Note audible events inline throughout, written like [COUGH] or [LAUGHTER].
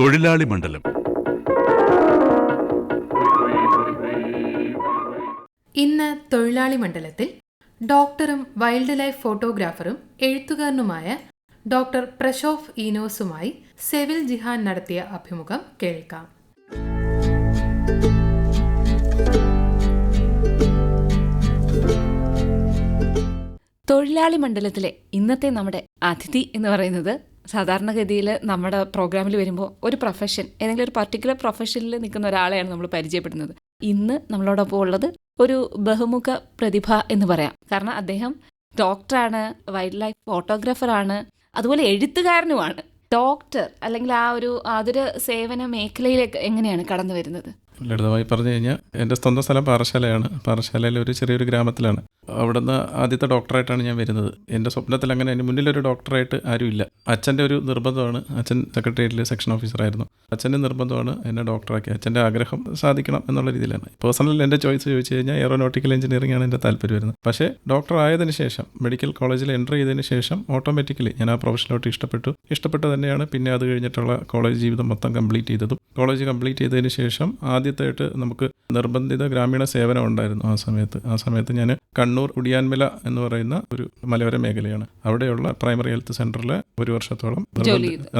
തൊഴിലാളി മണ്ഡലം. ഇന്ന് തൊഴിലാളി മണ്ഡലത്തിൽ ഡോക്ടറും വൈൽഡ് ലൈഫ് ഫോട്ടോഗ്രാഫറും എഴുത്തുകാരനുമായ ഡോക്ടർ പ്രശോഫ് ഈനോസുമായി സെവിൽ ജിഹാൻ നടത്തിയ അഭിമുഖം കേൾക്കാം. തൊഴിലാളി മണ്ഡലത്തിലെ ഇന്നത്തെ നമ്മുടെ അതിഥി എന്ന് പറയുന്നത് സാധാരണഗതിയിൽ നമ്മുടെ പ്രോഗ്രാമിൽ വരുമ്പോൾ ഒരു പ്രൊഫഷൻ ഏതെങ്കിലും ഒരു പർട്ടിക്കുലർ പ്രൊഫഷനിൽ നിൽക്കുന്ന ഒരാളെയാണ് നമ്മൾ പരിചയപ്പെടുന്നത്. ഇന്ന് നമ്മളോടൊപ്പം ഉള്ളത് ഒരു ബഹുമുഖ പ്രതിഭ എന്ന് പറയാം. കാരണം അദ്ദേഹം ഡോക്ടറാണ് വൈൽഡ് ലൈഫ് ഫോട്ടോഗ്രാഫറാണ് അതുപോലെ എഴുത്തുകാരനുമാണ്. ഡോക്ടർ അല്ലെങ്കിൽ ആ ഒരു അതൊരു സേവന മേഖലയിലേക്ക് എങ്ങനെയാണ് കടന്നു വരുന്നത് ലളിതമായി പറഞ്ഞു കഴിഞ്ഞാൽ എന്റെ സ്വന്തം സ്ഥലം പാറശാലയാണ്. പാറശാലയിലെ ഒരു ചെറിയൊരു ഗ്രാമത്തിലാണ്. അവിടുന്ന് ആദ്യത്തെ ഡോക്ടറായിട്ടാണ് ഞാൻ വരുന്നത്. എന്റെ സ്വപ്നത്തിൽ അങ്ങനെ എന്റെ മുന്നിലൊരു ഡോക്ടറായിട്ട് ആരുമില്ല. അച്ഛന്റെ ഒരു നിർബന്ധമാണ്. അച്ഛൻ സെക്രട്ടേറിയറ്റിലെ സെക്ഷൻ ഓഫീസറായിരുന്നു. അച്ഛന്റെ നിർബന്ധമാണ് എന്നെ ഡോക്ടറാക്കി. അച്ഛന്റെ ആഗ്രഹം സാധിക്കണം എന്നുള്ള രീതിയിലാണ്. പേഴ്സണൽ എന്റെ ചോയ്സ് ചോദിച്ചു കഴിഞ്ഞാൽ എയറോനോട്ടിക്കൽ എഞ്ചിനീയറിംഗ് ആണ് എന്റെ താല്പര്യം വരുന്നത് പക്ഷേ ഡോക്ടർ ആയതിനു ശേഷം മെഡിക്കൽ കോളേജിൽ എന്റർ ചെയ്തതിന് ശേഷം ഓട്ടോമാറ്റിക്കലി ഞാൻ ആ പ്രൊഫഷനിലോട്ട് ഇഷ്ടപ്പെട്ടു. ഇഷ്ടപ്പെട്ട് തന്നെയാണ്. പിന്നെ അത് കഴിഞ്ഞിട്ടുള്ള കോളേജ് ജീവിതം മൊത്തം കംപ്ലീറ്റ് ചെയ്തതും. കോളേജ് കംപ്ലീറ്റ് ചെയ്തതിന് ശേഷം ആദ്യത്തായിട്ട് നമുക്ക് നിർബന്ധിത ഗ്രാമീണ സേവനം ഉണ്ടായിരുന്നു ആ സമയത്ത്. ആ സമയത്ത് ഞാൻ കണ്ണൂർ ഉടിയാൻമല എന്ന് പറയുന്ന ഒരു മലയോര മേഖലയാണ്. അവിടെയുള്ള പ്രൈമറി ഹെൽത്ത് സെന്ററിൽ ഒരു വർഷത്തോളം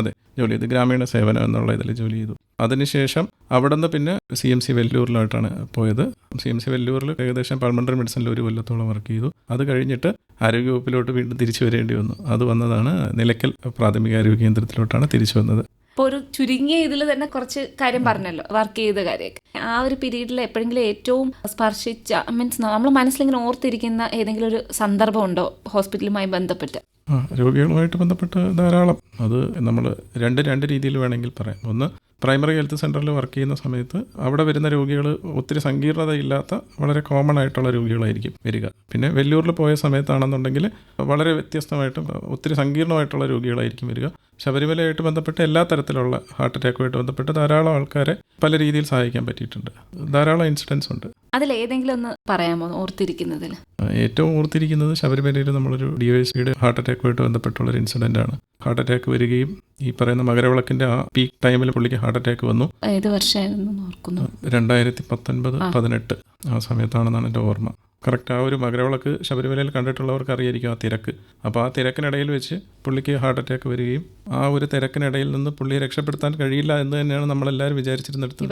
അതെ ജോലി ചെയ്തു. ഗ്രാമീണ സേവനം എന്നുള്ള ഇതിൽ ജോലി ചെയ്തു. അതിനുശേഷം അവിടെ നിന്ന് പിന്നെ സി എം സി വെല്ലൂരിലോട്ടാണ് പോയത്. സി എം സി വെല്ലൂരിൽ ഏകദേശം പൾമണ്ടറി മെഡിസിനിൽ ഒരു കൊല്ലത്തോളം വർക്ക് ചെയ്തു. അത് കഴിഞ്ഞിട്ട് ആരോഗ്യവകുപ്പിലോട്ട് വീണ്ടും തിരിച്ചു വരേണ്ടി വന്നു. അത് വന്നതാണ് നിലയ്ക്കൽ പ്രാഥമിക ആരോഗ്യ കേന്ദ്രത്തിലോട്ടാണ് തിരിച്ചു വന്നത്. ഇപ്പോൾ ഒരു ചുരുങ്ങിയ ഇതിൽ തന്നെ കുറച്ച് കാര്യം പറഞ്ഞല്ലോ വർക്ക് ചെയ്ത കാര്യമൊക്കെ. ആ ഒരു പീരീഡിൽ എപ്പോഴെങ്കിലും ഏറ്റവും സ്പർശിച്ച മീൻസ് നമ്മൾ മനസ്സിലിങ്ങനെ ഓർത്തിരിക്കുന്ന ഏതെങ്കിലും ഒരു സന്ദർഭം ഉണ്ടോ ഹോസ്പിറ്റലുമായി ബന്ധപ്പെട്ട്? ആ രോഗികളുമായിട്ട് ബന്ധപ്പെട്ട് ധാരാളം. അത് നമ്മൾ രണ്ട് രണ്ട് രീതിയിൽ വേണമെങ്കിൽ പറയാം. ഒന്ന് പ്രൈമറി ഹെൽത്ത് സെന്ററിൽ വർക്ക് ചെയ്യുന്ന സമയത്ത് അവിടെ വരുന്ന രോഗികൾ ഒത്തിരി സങ്കീർണതയില്ലാത്ത വളരെ കോമൺ ആയിട്ടുള്ള രോഗികളായിരിക്കും വരിക. പിന്നെ വെല്ലൂരിൽ പോയ സമയത്താണെന്നുണ്ടെങ്കിൽ വളരെ വ്യത്യസ്തമായിട്ടും ഒത്തിരി സങ്കീർണമായിട്ടുള്ള രോഗികളായിരിക്കും വരിക. ശബരിമലയായിട്ട് ബന്ധപ്പെട്ട് എല്ലാ തരത്തിലുള്ള ഹാർട്ട് അറ്റാക്കുമായിട്ട് ബന്ധപ്പെട്ട് ധാരാളം ആൾക്കാരെ പല രീതിയിൽ സഹായിക്കാൻ പറ്റിയിട്ടുണ്ട്. ധാരാളം ഇൻസിഡൻസ് ഉണ്ട്. അതിൽ ഏതെങ്കിലും ഒന്ന് പറയാമോ ഓർത്തിരിക്കുന്നതിൽ? ഏറ്റവും ഓർത്തിരിക്കുന്നത് ശബരിമലയിൽ നമ്മളൊരു ഡി ഒ എസ് പിയുടെ ഹാർട്ട് അറ്റാക്കുമായിട്ട് ബന്ധപ്പെട്ടുള്ള ഒരു ഇൻസിഡന്റ് ആണ്. ഹാർട്ട് അറ്റാക്ക് വരികയും ഈ പറയുന്ന മകരവിളക്കിന്റെ ആ പീക്ക് ടൈമിൽ പുള്ളിക്ക് ഹാർട്ട് അറ്റാക്ക് വന്നു. ഏത് വർഷമായിരുന്നു രണ്ടായിരത്തി പത്തൊൻപത് പതിനെട്ട് ആ സമയത്താണെന്നാണ് എന്റെ ഓർമ്മ. കറക്റ്റ് ആ ഒരു മകരവിളക്ക് ശബരിമലയിൽ കണ്ടിട്ടുള്ളവർക്ക് അറിയായിരിക്കും ആ തിരക്ക്. അപ്പോൾ ആ തിരക്കിനിടയിൽ വെച്ച് പുള്ളിക്ക് ഹാർട്ട് അറ്റാക്ക് വരികയും ആ ഒരു തിരക്കിനിടയിൽ നിന്ന് പുള്ളിയെ രക്ഷപ്പെടുത്താൻ കഴിയില്ല എന്ന് തന്നെയാണ് നമ്മളെല്ലാവരും വിചാരിച്ചിരുന്നിടത്ത്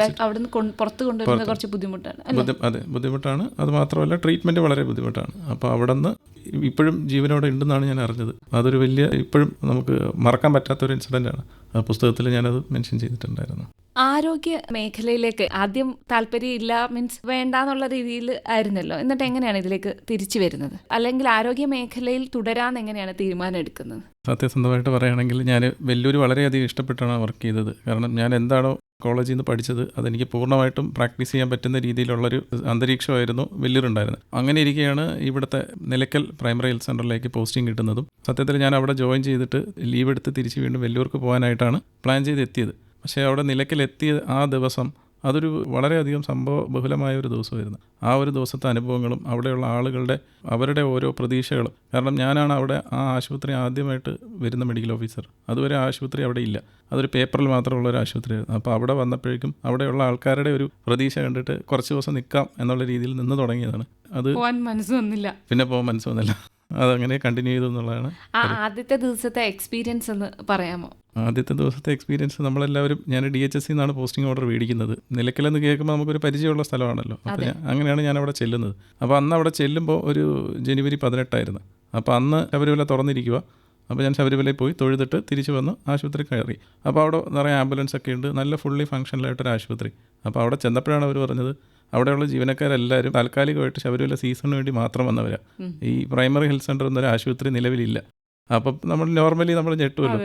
ബുദ്ധിമുട്ടാണ് അതെ ബുദ്ധിമുട്ടാണ്. അത് മാത്രമല്ല ട്രീറ്റ്മെന്റ് വളരെ ബുദ്ധിമുട്ടാണ്. അപ്പോൾ അവിടെ നിന്ന് ഇപ്പോഴും ജീവനോടെ ഉണ്ടെന്നാണ് ഞാൻ അറിഞ്ഞത്. അതൊരു വലിയ ഇപ്പോഴും നമുക്ക് മറക്കാൻ പറ്റാത്തൊരു ഇൻസിഡന്റ് ആണ്. പുസ്തകത്തിൽ ഞാനത് മെൻഷൻ ചെയ്തിട്ടുണ്ടായിരുന്നു. ആരോഗ്യ മേഖലയിലേക്ക് ആദ്യം താല്പര്യം ഇല്ല മീൻസ് വേണ്ടാന്നുള്ള രീതിയിൽ ആയിരുന്നല്ലോ. എന്നിട്ട് എങ്ങനെയാണ് ഇതിലേക്ക് തിരിച്ചു വരുന്നത്? അല്ലെങ്കിൽ ആരോഗ്യ മേഖലയിൽ തുടരാൻ എങ്ങനെയാണ് തീരുമാനം എടുക്കുന്നത്? സത്യസന്ധമായിട്ട് പറയുകയാണെങ്കിൽ ഞാൻ വലിയൊരു വളരെയധികം ഇഷ്ടപ്പെട്ടാണ് വർക്ക് ചെയ്തത്. കാരണം ഞാൻ എന്താണോ കോളേജിൽ നിന്ന് പഠിച്ചത് അതെനിക്ക് പൂർണമായിട്ടും പ്രാക്ടീസ് ചെയ്യാൻ പറ്റുന്ന രീതിയിലുള്ളൊരു അന്തരീക്ഷമായിരുന്നു വെല്ലൂരുണ്ടായിരുന്നത് അങ്ങനെ ഇരിക്കെയാണ് ഇവിടുത്തെ നിലയ്ക്കൽ പ്രൈമറി ഹെൽത്ത് സെന്ററിലേക്ക് പോസ്റ്റിംഗ് കിട്ടുന്നതും. സത്യത്തിൽ ഞാൻ അവിടെ ജോയിൻ ചെയ്തിട്ട് ലീവ് എടുത്ത് തിരിച്ച് വീണ്ടും വെല്ലൂർക്ക് പോകാനായിട്ടാണ് പ്ലാൻ ചെയ്ത് എത്തിയത് പക്ഷേ അവിടെ നിലയ്ക്കലെത്തിയ ആ ദിവസം അതൊരു വളരെയധികം സംഭവ ബഹുലമായ ഒരു ദിവസമായിരുന്നു. ആ ഒരു ദിവസത്തെ അനുഭവങ്ങളും അവിടെയുള്ള ആളുകളുടെ അവരുടെ ഓരോ പ്രതീക്ഷകളും. കാരണം ഞാനാണ് അവിടെ ആ ആശുപത്രി ആദ്യമായിട്ട് വരുന്ന മെഡിക്കൽ ഓഫീസർ അതുവരെ ആശുപത്രി അവിടെ ഇല്ല. അതൊരു പേപ്പറിൽ മാത്രമുള്ള ഒരു ആശുപത്രിയായിരുന്നു. അപ്പോൾ അവിടെ വന്നപ്പോഴേക്കും അവിടെയുള്ള ആൾക്കാരുടെ ഒരു പ്രതീക്ഷ കണ്ടിട്ട് കുറച്ച് ദിവസം നിൽക്കാം എന്നുള്ള രീതിയിൽ നിന്ന് തുടങ്ങിയതാണ്. അത് പോവാൻ മനസ്സ് വന്നില്ല. പിന്നെ പോകാൻ മനസ്സൊന്നുമില്ല അതങ്ങനെ കണ്ടിന്യൂ ചെയ്തു എന്നുള്ളതാണ് ആദ്യത്തെ ദിവസത്തെ എക്സ്പീരിയൻസ് എന്ന് പറയാമോ? ആദ്യത്തെ ദിവസത്തെ എക്സ്പീരിയൻസ് നമ്മളെല്ലാവരും ഞാൻ ഡി എച്ച് എസ് സിന്നാണ് പോസ്റ്റിംഗ് ഓർഡർ മേടിക്കുന്നത്. നിലയ്ക്കലെന്ന് കേൾക്കുമ്പോൾ നമുക്കൊരു പരിചയമുള്ള സ്ഥലമാണല്ലോ. അപ്പോൾ അങ്ങനെയാണ് ഞാൻ അവിടെ ചെല്ലുന്നത്. അപ്പോൾ അന്ന് അവിടെ ചെല്ലുമ്പോൾ ഒരു ജനുവരി പതിനെട്ടായിരുന്നു. അപ്പോൾ അന്ന് ശബരിമല തുറന്നിരിക്കുക അപ്പോൾ ഞാൻ ശബരിമലയിൽ പോയി തൊഴുതിട്ട് തിരിച്ചു വന്ന് ആശുപത്രി കയറി. അപ്പോൾ അവിടെ നിറയെ ആംബുലൻസ് ഒക്കെ ഉണ്ട്. നല്ല ഫുള്ളി ഫങ്ഷനിലായിട്ടൊരു ആശുപത്രി. അപ്പോൾ അവിടെ ചെന്നപ്പോഴാണ് അവർ പറഞ്ഞത് അവിടെയുള്ള ജീവനക്കാരെല്ലാവരും താൽക്കാലികമായിട്ട് ശബരിമല സീസണിന് വേണ്ടി മാത്രം വന്നവരാ. ഈ പ്രൈമറി ഹെൽത്ത് സെന്റർ എന്നൊരു ആശുപത്രി നിലവിലില്ല. അപ്പം നമ്മൾ നോർമലി നമ്മൾ ഞെട്ടുമല്ലോ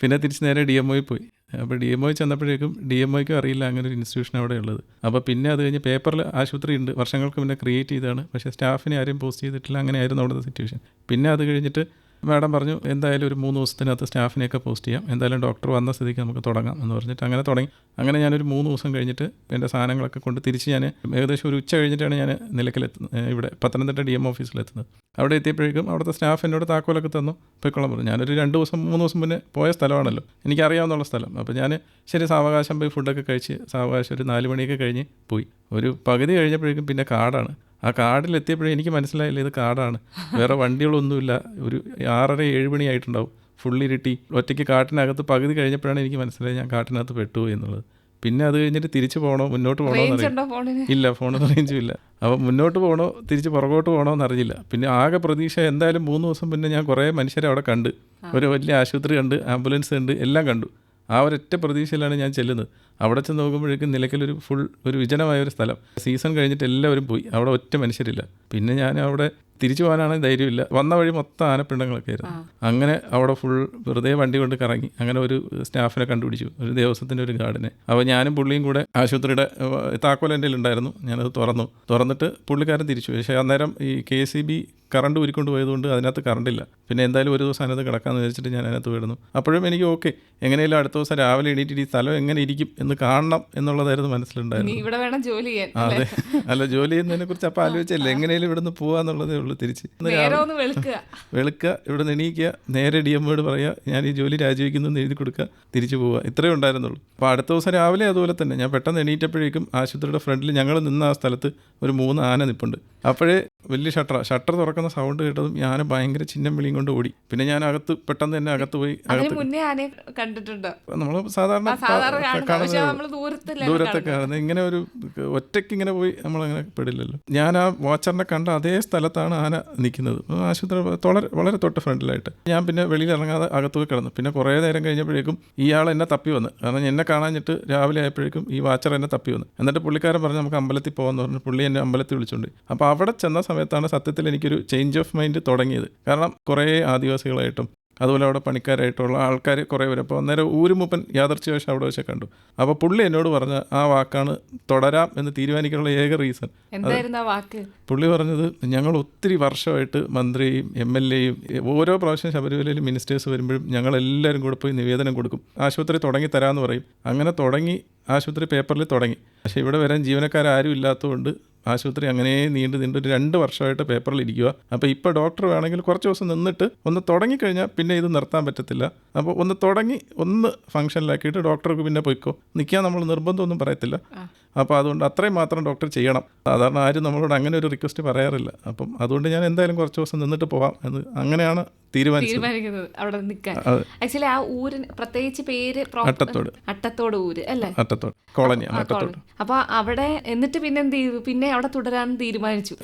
പിന്നെ തിരിച്ച് നേരെ ഡി എം ഒയിൽ പോയി. അപ്പോൾ ഡി എം ഒ ചെന്നപ്പോഴേക്കും ഡി എം ഒയ്ക്കും അറിയില്ല അങ്ങനെ ഒരു ഇൻസ്റ്റിറ്റ്യൂഷൻ അവിടെ ഉള്ളത്. അപ്പോൾ പിന്നെ അത് കഴിഞ്ഞ് പേപ്പറിൽ ആശുപത്രി ഉണ്ട്. വർഷങ്ങൾക്ക് മുന്നേ ക്രിയേറ്റ് ചെയ്താണ് പക്ഷേ സ്റ്റാഫിനെ ആരും പോസ്റ്റ് ചെയ്തിട്ടില്ല. അങ്ങനെയായിരുന്നു അവിടുത്തെ സിറ്റുവേഷൻ പിന്നെ അത് കഴിഞ്ഞിട്ട് മാഡം പറഞ്ഞു എന്തായാലും ഒരു മൂന്ന് ദിവസത്തിനകത്ത് സ്റ്റാഫിനെയൊക്കെ പോസ്റ്റ് ചെയ്യാം. എന്തായാലും ഡോക്ടർ വന്ന സ്ഥിതിക്ക് നമുക്ക് തുടങ്ങാം എന്ന് പറഞ്ഞിട്ട് അങ്ങനെ തുടങ്ങി. അങ്ങനെ ഞാനൊരു മൂന്ന് ദിവസം കഴിഞ്ഞിട്ട് എന്റെ സാധനങ്ങളൊക്കെ കൊണ്ട് തിരിച്ച് ഞാൻ ഏകദേശം ഒരു ഉച്ച കഴിഞ്ഞിട്ടാണ് ഞാൻ നിലയ്ക്കലെത്തുന്നത്. ഇവിടെ പത്തനംതിട്ട ഡി എം ഓഫീസിലെത്തുന്നത്. അവിടെ എത്തിയപ്പോഴേക്കും അവിടുത്തെ സ്റ്റാഫ് എന്നോട് താക്കോലൊക്കെ തന്നു. പൊയ്ക്കോളം പറഞ്ഞു. ഞാനൊരു രണ്ട് ദിവസം മൂന്ന് ദിവസം മുന്നേ പോയ സ്ഥലമാണല്ലോ. എനിക്കറിയാവുന്നുള്ള സ്ഥലം. അപ്പോൾ ഞാൻ ശരി സാവകാശം പോയി ഫുഡൊക്കെ കഴിച്ച് സാവകാശം ഒരു നാല് മണിയൊക്കെ കഴിഞ്ഞ് പോയി. ഒരു പകുതി കഴിഞ്ഞപ്പോഴേക്കും പിന്നെ കാടാണ്. ആ കാടിലെത്തിയപ്പോഴേ എനിക്ക് മനസ്സിലായില്ല ഇത് കാടാണ് വേറെ വണ്ടികളൊന്നുമില്ല. ഒരു ആറര ഏഴ് മണി ആയിട്ടുണ്ടാവും. ഫുള്ളി ഇരുട്ടി. ഒറ്റയ്ക്ക് കാട്ടിനകത്ത് പകുതി കഴിഞ്ഞപ്പോഴാണ് എനിക്ക് മനസ്സിലായി ഞാൻ കാട്ടിനകത്ത് പെട്ടുപോയി എന്നുള്ളത്. പിന്നെ അത് കഴിഞ്ഞിട്ട് തിരിച്ചു പോകണോ മുന്നോട്ട് പോകണോ ഇല്ല ഫോണിന് റേഞ്ചും ഇല്ല. അപ്പോൾ മുന്നോട്ട് പോകണോ തിരിച്ച് പുറകോട്ട് പോകണോ എന്നറിഞ്ഞില്ല. പിന്നെ ആകെ പ്രതീക്ഷ എന്തായാലും മൂന്ന് ദിവസം മുന്നേ ഞാൻ കുറേ മനുഷ്യരെ അവിടെ കണ്ട്. ഒരു വലിയ ആശുപത്രി കണ്ട് ആംബുലൻസ് ഉണ്ട് എല്ലാം കണ്ടു. ആ ഒരൊറ്റ പ്രതീക്ഷയിലാണ് ഞാൻ ചെല്ലുന്നത്. അവിടെ ചെന്ന് നോക്കുമ്പോഴേക്കും നിലയ്ക്കലൊരു ഫുൾ ഒരു വിജനമായ ഒരു സ്ഥലം. സീസൺ കഴിഞ്ഞിട്ട് എല്ലാവരും പോയി. അവിടെ ഒറ്റ മനുഷ്യരില്ല. പിന്നെ ഞാൻ അവിടെ തിരിച്ചു പോകാനാണെങ്കിൽ ധൈര്യമില്ല. വന്ന വഴി മൊത്തം ആനപ്പിണ്ടങ്ങളൊക്കെ ആയിരുന്നു. അങ്ങനെ അവിടെ ഫുൾ വെറുതെ വണ്ടി കൊണ്ട് കറങ്ങി. അങ്ങനെ ഒരു സ്റ്റാഫിനെ കണ്ടുപിടിച്ചു. ഒരു ദേവസ്വത്തിന്റെ ഒരു ഗാർഡിനെ. അപ്പോൾ ഞാനും പുള്ളിയും കൂടെ ആശുപത്രിയുടെ താക്കോൽ എന്റെ ഉണ്ടായിരുന്നു ഞാനത് തുറന്നു. തുറന്നിട്ട് പുള്ളിക്കാരൻ തിരിച്ചു. പക്ഷേ അന്നേരം ഈ കെ സി ബി കറണ്ട് ഉരുക്കൊണ്ട് പോയതുകൊണ്ട് അതിനകത്ത് കറണ്ടില്ല പിന്നെ എന്തായാലും ഒരു ദിവസം അതിനകത്ത് കിടക്കാമെന്ന് വിചാരിച്ചിട്ട് ഞാൻ അതിനകത്ത് വീടുന്നു അപ്പോഴും എനിക്ക് ഓക്കെ എങ്ങനെയെങ്കിലും അടുത്ത ദിവസം രാവിലെ എണീറ്റിട്ട് ഈ സ്ഥലം എങ്ങനെ ഇരിക്കും എന്ന് കാണണം എന്നുള്ളതായിരുന്നു മനസ്സിലുണ്ടായിരുന്നത്. മനസ്സിലുണ്ടായിരുന്നു ഇവിടെ വേണം ജോലി ചെയ്യാൻ അതെ. അല്ല ജോലി ചെയ്യുന്നതിനെ കുറിച്ച് അപ്പൊ ആലോചിച്ചല്ലേ? എങ്ങനെയും ഇവിടുന്ന് പോവാന്നുള്ളതേ ഉള്ളൂ തിരിച്ച്. ഒന്ന് വെളുക്കുക. ഇവിടെ നിന്ന് എണീക്കുക നേരെ ഡി എമ്മോട് പറയുക ഞാൻ ഈ ജോലി രാജിവെക്കുന്നു എഴുതി കൊടുക്കുക തിരിച്ചു പോവുക. ഇത്രയേ ഉണ്ടായിരുന്നുള്ളൂ. അപ്പോൾ അടുത്ത ദിവസം രാവിലെ അതുപോലെ തന്നെ. ഞാൻ പെട്ടെന്ന് എണീറ്റപ്പോഴേക്കും ആശുപത്രിയുടെ ഫ്രണ്ടിൽ ഞങ്ങൾ നിന്ന ആ സ്ഥലത്ത് ഒരു മൂന്ന് ആന നിപ്പുണ്ട്. അപ്പോഴേ വലിയ ഷട്ടർ ഷട്ടർ തുറക്കുന്ന സൗണ്ട് കേട്ടതും ഞാൻ ഭയങ്കര ചിഹ്നം വിളിയും കൊണ്ട് ഓടി. പിന്നെ ഞാൻ അകത്ത് പെട്ടെന്ന് തന്നെ അകത്ത് പോയി അകത്ത് കണ്ടിട്ടുണ്ട്? നമ്മൾ സാധാരണ ആ ദൂരത്തൊക്കെ ഇങ്ങനെ ഒരു ഒറ്റയ്ക്ക് ഇങ്ങനെ പോയി നമ്മളങ്ങനെ പെടില്ലല്ലോ. ഞാൻ ആ വാച്ചറിനെ കണ്ട അതേ സ്ഥലത്താണ് ആന നിൽക്കുന്നത്. ആശുപത്രി വളരെ വളരെ തൊട്ട് ഫ്രണ്ടിലായിട്ട്. ഞാൻ പിന്നെ വെളിയിൽ ഇറങ്ങാതെ അകത്തൊക്കെ കിടന്നു. പിന്നെ കുറേ നേരം കഴിഞ്ഞപ്പോഴേക്കും ഇയാൾ എന്നെ തപ്പി വന്ന്. കാരണം എന്നെ കാണാഞ്ഞിട്ട് രാവിലെ ആയപ്പോഴേക്കും ഈ വാച്ചർ എന്നെ തപ്പി വന്നു. എന്നിട്ട് പുള്ളിക്കാരൻ പറഞ്ഞു നമുക്ക് അമ്പലത്തിൽ പോകാമെന്ന് പറഞ്ഞു. പുള്ളി എന്നെ അമ്പലത്തിൽ വിളിച്ചുകൊണ്ട് അപ്പോൾ അവിടെ ചെന്ന സമയത്താണ് സത്യത്തിൽ എനിക്കൊരു ചേഞ്ച് ഓഫ് മൈൻഡ് തുടങ്ങിയത്. കാരണം കുറേ ആദിവാസികളായിട്ടും അതുപോലെ അവിടെ പണിക്കാരായിട്ടുള്ള ആൾക്കാർ കുറേ പേര്. അപ്പോൾ അന്നേരം ഊരുമുപ്പൻ യാദർച്ഛവശം അവിടെ വെച്ച് കണ്ടു. അപ്പോൾ പുള്ളി എന്നോട് പറഞ്ഞ ആ വാക്കാണ് തുടരാം എന്ന് തീരുമാനിക്കാനുള്ള ഏക റീസൺ. പുള്ളി പറഞ്ഞത് ഞങ്ങൾ ഒത്തിരി വർഷമായിട്ട് മന്ത്രിയും എം എൽ എയും ഓരോ പ്രാവശ്യം ശബരിമലയിൽ മിനിസ്റ്റേഴ്സ് വരുമ്പോഴും ഞങ്ങൾ എല്ലാവരും കൂടെ പോയി നിവേദനം കൊടുക്കും. ആശുപത്രി തുടങ്ങി തരാമെന്ന് പറയും. അങ്ങനെ തുടങ്ങി ആശുപത്രി പേപ്പറിൽ തുടങ്ങി. പക്ഷേ ഇവിടെ വരാൻ ജീവനക്കാരും ഇല്ലാത്തതുകൊണ്ട് ആശുപത്രി അങ്ങനെ നീണ്ടു നീണ്ടു ഒരു രണ്ട് വർഷമായിട്ട് പേപ്പറിൽ ഇരിക്കുക. അപ്പോൾ ഇപ്പോൾ ഡോക്ടർ വേണമെങ്കിൽ കുറച്ച് ദിവസം നിന്നിട്ട് ഒന്ന് തുടങ്ങിക്കഴിഞ്ഞാൽ പിന്നെ ഇത് നിർത്താൻ പറ്റത്തില്ല. അപ്പോൾ ഒന്ന് തുടങ്ങി ഒന്ന് ഫംഗ്ഷനിലാക്കിയിട്ട് ഡോക്ടർക്ക് പിന്നെ പോയിക്കോ. നിൽക്കാൻ നമ്മൾ നിർബന്ധമൊന്നും പറയത്തില്ല. അപ്പോൾ അതുകൊണ്ട് അത്രയും മാത്രം ഡോക്ടർ ചെയ്യണം. സാധാരണ ആരും നമ്മളോട് അങ്ങനെ ഒരു റിക്വസ്റ്റ് പറയാറില്ല. അപ്പം അതുകൊണ്ട് ഞാൻ എന്തായാലും കുറച്ച് ദിവസം നിന്നിട്ട് പോവാം എന്ന് അങ്ങനെയാണ് തീരുമാനിക്കുന്നത് അവിടെ നിൽക്കാൻ. ആക്ച്വലി ആ ഊരിന് പ്രത്യേകിച്ച് പേര് അട്ടത്തോട്. അട്ടത്തോട് ഊര് അല്ലേ? അട്ടത്തോട്. കോളനി അട്ടത്തോട്. അപ്പൊ അവിടെ എന്നിട്ട് പിന്നെ എന്ത് ചെയ്തു? പിന്നെ അവിടെ തുടരാൻ തീരുമാനിച്ചു.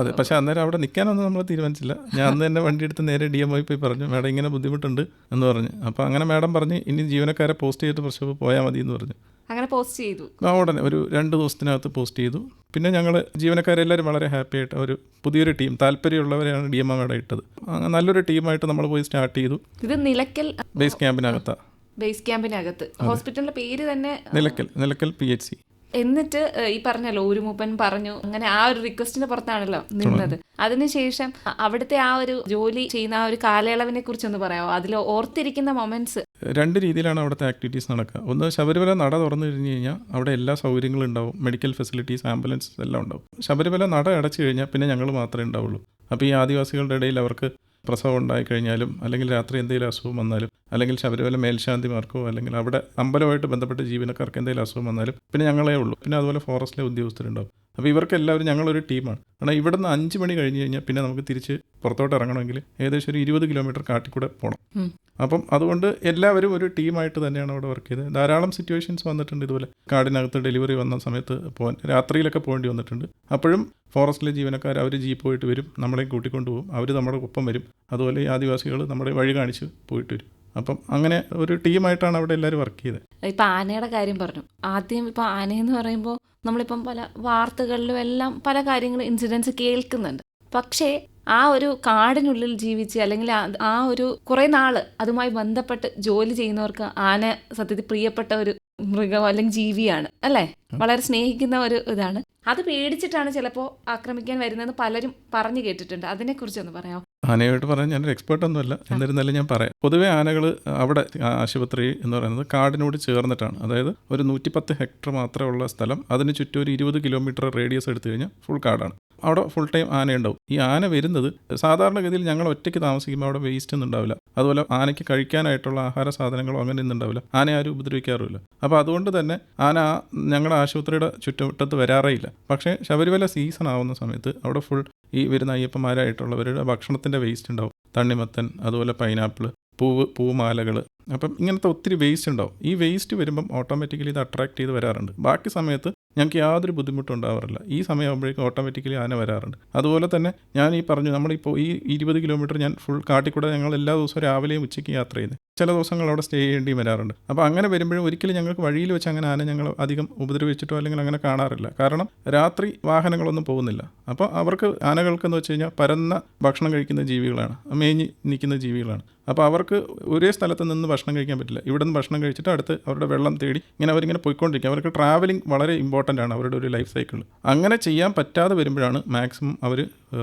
അതെ പക്ഷെ അന്നേരം അവിടെ നിൽക്കാനൊന്നും നമ്മൾ തീരുമാനിച്ചില്ല. ഞാൻ അന്ന് തന്നെ വണ്ടി എടുത്ത് നേരെ ഡി എം ഐ പോയി പറഞ്ഞു മാഡം ഇങ്ങനെ ബുദ്ധിമുട്ടുണ്ട് എന്ന് പറഞ്ഞു. അപ്പൊ അങ്ങനെ മാഡം പറഞ്ഞു ഇനി ജീവനക്കാരെ പോസ്റ്റ് ചെയ്തിട്ട് പ്രശ്നം പോയാൽ മതി എന്ന് പറഞ്ഞു. അങ്ങനെ പോസ്റ്റ് ചെയ്തു. ആ ഉടനെ ഒരു രണ്ട് ദിവസത്തിനകത്ത് പോസ്റ്റ് ചെയ്തു. പിന്നെ ഞങ്ങൾ ജീവനക്കാരെല്ലാവരും വളരെ ഹാപ്പി ആയിട്ട് ഒരു പുതിയൊരു ടീം താല്പര്യമുള്ളവരെയാണ് ഡി എം എമ്മയുടെ ഇട്ടത്. നല്ലൊരു ടീമായിട്ട് നമ്മൾ പോയി സ്റ്റാർട്ട് ചെയ്തു. ഇത് നിലയ്ക്കൽ ബേസ് ക്യാമ്പിനകത്താണ് ബേസ് ക്യാമ്പിനകത്ത് ഹോസ്പിറ്റലിന്റെ പേര് തന്നെ Nilakkal Nilakkal P H C എന്നിട്ട് ഈ പറഞ്ഞല്ലോ ഒരു മൂപ്പൻ പറഞ്ഞു അങ്ങനെ ആ ഒരു റിക്വസ്റ്റിന്റെ പുറത്താണല്ലോ നിന്നത്. അതിനുശേഷം അവിടുത്തെ ആ ഒരു ജോലി ചെയ്യുന്ന ആ ഒരു കാലയളവിനെ കുറിച്ചൊന്ന് പറയാമോ അതിൽ ഓർത്തിരിക്കുന്ന മൊമെന്റ്സ് രണ്ട് രീതിയിലാണ് അവിടുത്തെ ആക്ടിവിറ്റീസ് നടക്കുക. ഒന്ന് ശബരിമല നട തുറന്നു കഴിഞ്ഞ് കഴിഞ്ഞാൽ അവിടെ എല്ലാ സൗകര്യങ്ങളും ഉണ്ടാവും. മെഡിക്കൽ ഫെസിലിറ്റീസ് ആംബുലൻസ് എല്ലാം ഉണ്ടാവും. ശബരിമല നട അടച്ചു കഴിഞ്ഞാൽ പിന്നെ ഞങ്ങൾ മാത്രമേ ഉണ്ടാവുള്ളൂ. അപ്പോൾ ഈ ആദിവാസികളുടെ ഇടയിൽ അവർക്ക് പ്രസവം ഉണ്ടായി കഴിഞ്ഞാലും അല്ലെങ്കിൽ രാത്രി എന്തെങ്കിലും അസുഖം വന്നാലും അല്ലെങ്കിൽ ശബരിമല മേൽശാന്തിമാർക്കോ അല്ലെങ്കിൽ അവിടെ അമ്പലമായിട്ട് ബന്ധപ്പെട്ട ജീവനക്കാർക്ക് എന്തെങ്കിലും അസുഖം വന്നാലും പിന്നെ ഞങ്ങളേ ഉള്ളൂ. പിന്നെ അതുപോലെ ഫോറസ്റ്റിലെ ഉദ്യോഗസ്ഥരുണ്ടാവും. അപ്പോൾ ഇവർക്കെല്ലാവരും ഞങ്ങളൊരു ടീമാണ്. കാരണം ഇവിടെ നിന്ന് അഞ്ച് മണി കഴിഞ്ഞ് കഴിഞ്ഞാൽ പിന്നെ നമുക്ക് തിരിച്ച് പുറത്തോട്ട് ഇറങ്ങണമെങ്കിൽ ഏകദേശം ഒരു ഇരുപത് കിലോമീറ്റർ കാട്ടിക്കൂടെ പോകണം അപ്പം അതുകൊണ്ട് എല്ലാവരും ഒരു ടീമായിട്ട് തന്നെയാണ് അവിടെ വർക്ക് ചെയ്തത്. ധാരാളം സിറ്റുവേഷൻസ് വന്നിട്ടുണ്ട് ഇതുപോലെ. കാടിനകത്ത് ഡെലിവറി വന്ന സമയത്ത് പോകാൻ രാത്രിയിലൊക്കെ പോകേണ്ടി വന്നിട്ടുണ്ട്. അപ്പോഴും ഫോറസ്റ്റിലെ ജീവനക്കാർ അവർ ജീപ്പ് പോയിട്ട് വരും നമ്മളെ കൂട്ടിക്കൊണ്ടുപോകും അവർ നമ്മുടെ ഒപ്പം വരും. അതുപോലെ ആദിവാസികൾ നമ്മുടെ വഴി കാണിച്ച് പോയിട്ട് വരും. അപ്പം അങ്ങനെ ഒരു ടീമായിട്ടാണ് അവിടെ എല്ലാവരും വർക്ക് ചെയ്തത്. ഇപ്പൊ ആനയുടെ കാര്യം പറഞ്ഞു. ആദ്യം ഇപ്പൊ ആനയെന്ന് പറയുമ്പോൾ നമ്മളിപ്പം പല വാർത്തകളിലും എല്ലാം പല കാര്യങ്ങളും ഇൻസിഡൻസ് കേൾക്കുന്നുണ്ട്. പക്ഷേ ആ ഒരു കാടിനുള്ളിൽ ജീവിച്ച് അല്ലെങ്കിൽ ആ- ഒരു കുറേ നാൾ അതുമായി ബന്ധപ്പെട്ട് ജോലി ചെയ്യുന്നവർക്ക് ആന സത്യത്തിൽ പ്രിയപ്പെട്ട ഒരു മൃഗം അല്ലെങ്കിൽ ജീവിയാണ് അല്ലേ? വളരെ സ്നേഹിക്കുന്ന ഒരു ഇതാണ്. അത് പേടിച്ചിട്ടാണ് ചിലപ്പോൾ ആക്രമിക്കാൻ വരുന്നതെന്ന് പലരും പറഞ്ഞു കേട്ടിട്ടുണ്ട്. അതിനെക്കുറിച്ച് ഒന്ന് പറയാമോ? ആനയായിട്ട് പറയാൻ ഞാനൊരു എക്സ്പേർട്ട് ഒന്നുമല്ല. എന്നിരുന്നാലും ഞാൻ പറയാം. പൊതുവേ ആനകൾ അവിടെ ആശുപത്രി എന്ന് പറയുന്നത് കാടിനോട് ചേർന്നിട്ടാണ്. അതായത് ഒരു നൂറ്റിപ്പത്ത് ഹെക്ടർ മാത്രമുള്ള സ്ഥലം. അതിന് ചുറ്റും ഒരു ഇരുപത് കിലോമീറ്റർ റേഡിയസ് എടുത്തു കഴിഞ്ഞാൽ ഫുൾ കാടാണ്. അവിടെ ഫുൾ ടൈം ആന ഉണ്ടാവും ഈ ആന വരുന്നത് സാധാരണഗതിയിൽ ഞങ്ങൾ ഒറ്റയ്ക്ക് താമസിക്കുമ്പോൾ അവിടെ വേസ്റ്റ് ഒന്നും ഉണ്ടാവില്ല. അതുപോലെ ആനയ്ക്ക് കഴിക്കാനായിട്ടുള്ള ആഹാര സാധനങ്ങളോ അങ്ങനെ ഒന്നും ഉണ്ടാവില്ല. ആന ആരും ഉപദ്രവിക്കാറുമില്ല. അപ്പോൾ അതുകൊണ്ട് തന്നെ ആന ഞങ്ങളുടെ ആശുപത്രിയുടെ ചുറ്റുവട്ടത്ത് വരാറേയില്ല. പക്ഷേ ശബരിമല സീസൺ ആവുന്ന സമയത്ത് അവിടെ ഫുൾ ഈ വരുന്ന അയ്യപ്പന്മാരായിട്ടുള്ളവരുടെ ഭക്ഷണത്തിന്റെ വേസ്റ്റ് ഉണ്ടാവും. തണ്ണിമത്തൻ അതുപോലെ പൈനാപ്പിൾ പൂവ് പൂമാലകൾ അപ്പം ഇങ്ങനത്തെ ഒത്തിരി വേസ്റ്റ് ഉണ്ടാവും. ഈ വേസ്റ്റ് വരുമ്പം ഓട്ടോമാറ്റിക്കലി ഇത് അട്രാക്ട് ചെയ്ത് വരാറുണ്ട്. ബാക്കി സമയത്ത് ഞങ്ങൾക്ക് യാതൊരു ബുദ്ധിമുട്ടും ഉണ്ടാവാറില്ല. ഈ സമയമാകുമ്പോഴേക്കും ഓട്ടോമാറ്റിക്കലി ആന വരാറുണ്ട്. അതുപോലെ തന്നെ ഞാൻ ഈ പറഞ്ഞു നമ്മളിപ്പോൾ ഈ ഇരുപത് കിലോമീറ്റർ ഞാൻ ഫുൾ കാട്ടിക്കൂടെ ഞങ്ങൾ എല്ലാ ദിവസവും രാവിലെയും ഉച്ചയ്ക്ക് യാത്ര ചെയ്യുന്നത്. ചില ദിവസങ്ങൾ അവിടെ സ്റ്റേ ചെയ്യേണ്ടി വരാറുണ്ട്. അപ്പോൾ അങ്ങനെ വരുമ്പോഴും ഒരിക്കലും ഞങ്ങൾക്ക് വഴിയിൽ വെച്ച് അങ്ങനെ ആന ഞങ്ങൾ അധികം ഉപദ്രവിച്ചിട്ടോ അല്ലെങ്കിൽ അങ്ങനെ കാണാറില്ല. കാരണം രാത്രി വാഹനങ്ങളൊന്നും പോകുന്നില്ല. അപ്പോൾ അവർക്ക് ആനകൾക്കെന്ന് വെച്ച് കഴിഞ്ഞാൽ പരന്ന ഭക്ഷണം കഴിക്കുന്ന ജീവികളാണ്. മേഞ്ഞ് നിൽക്കുന്ന ജീവികളാണ്. അപ്പോൾ അവർക്ക് ഒരേ സ്ഥലത്ത് നിന്ന് ഭക്ഷണം കഴിക്കാൻ പറ്റില്ല. ഇവിടെ നിന്ന് ഭക്ഷണം കഴിച്ചിട്ട് അടുത്ത് അവരുടെ വെള്ളം തേടി ഇങ്ങനെ അവരിങ്ങനെ പോയിക്കൊണ്ടിരിക്കും. അവർക്ക് ട്രാവലിംഗ് വളരെ ഇമ്പോർട്ടന്റ് ആണ് അവരുടെ ഒരു ലൈഫ് സൈക്കിൾ അങ്ങനെ ചെയ്യാൻ പറ്റാതെ വരുമ്പോഴാണ് മാക്സിമം അവർ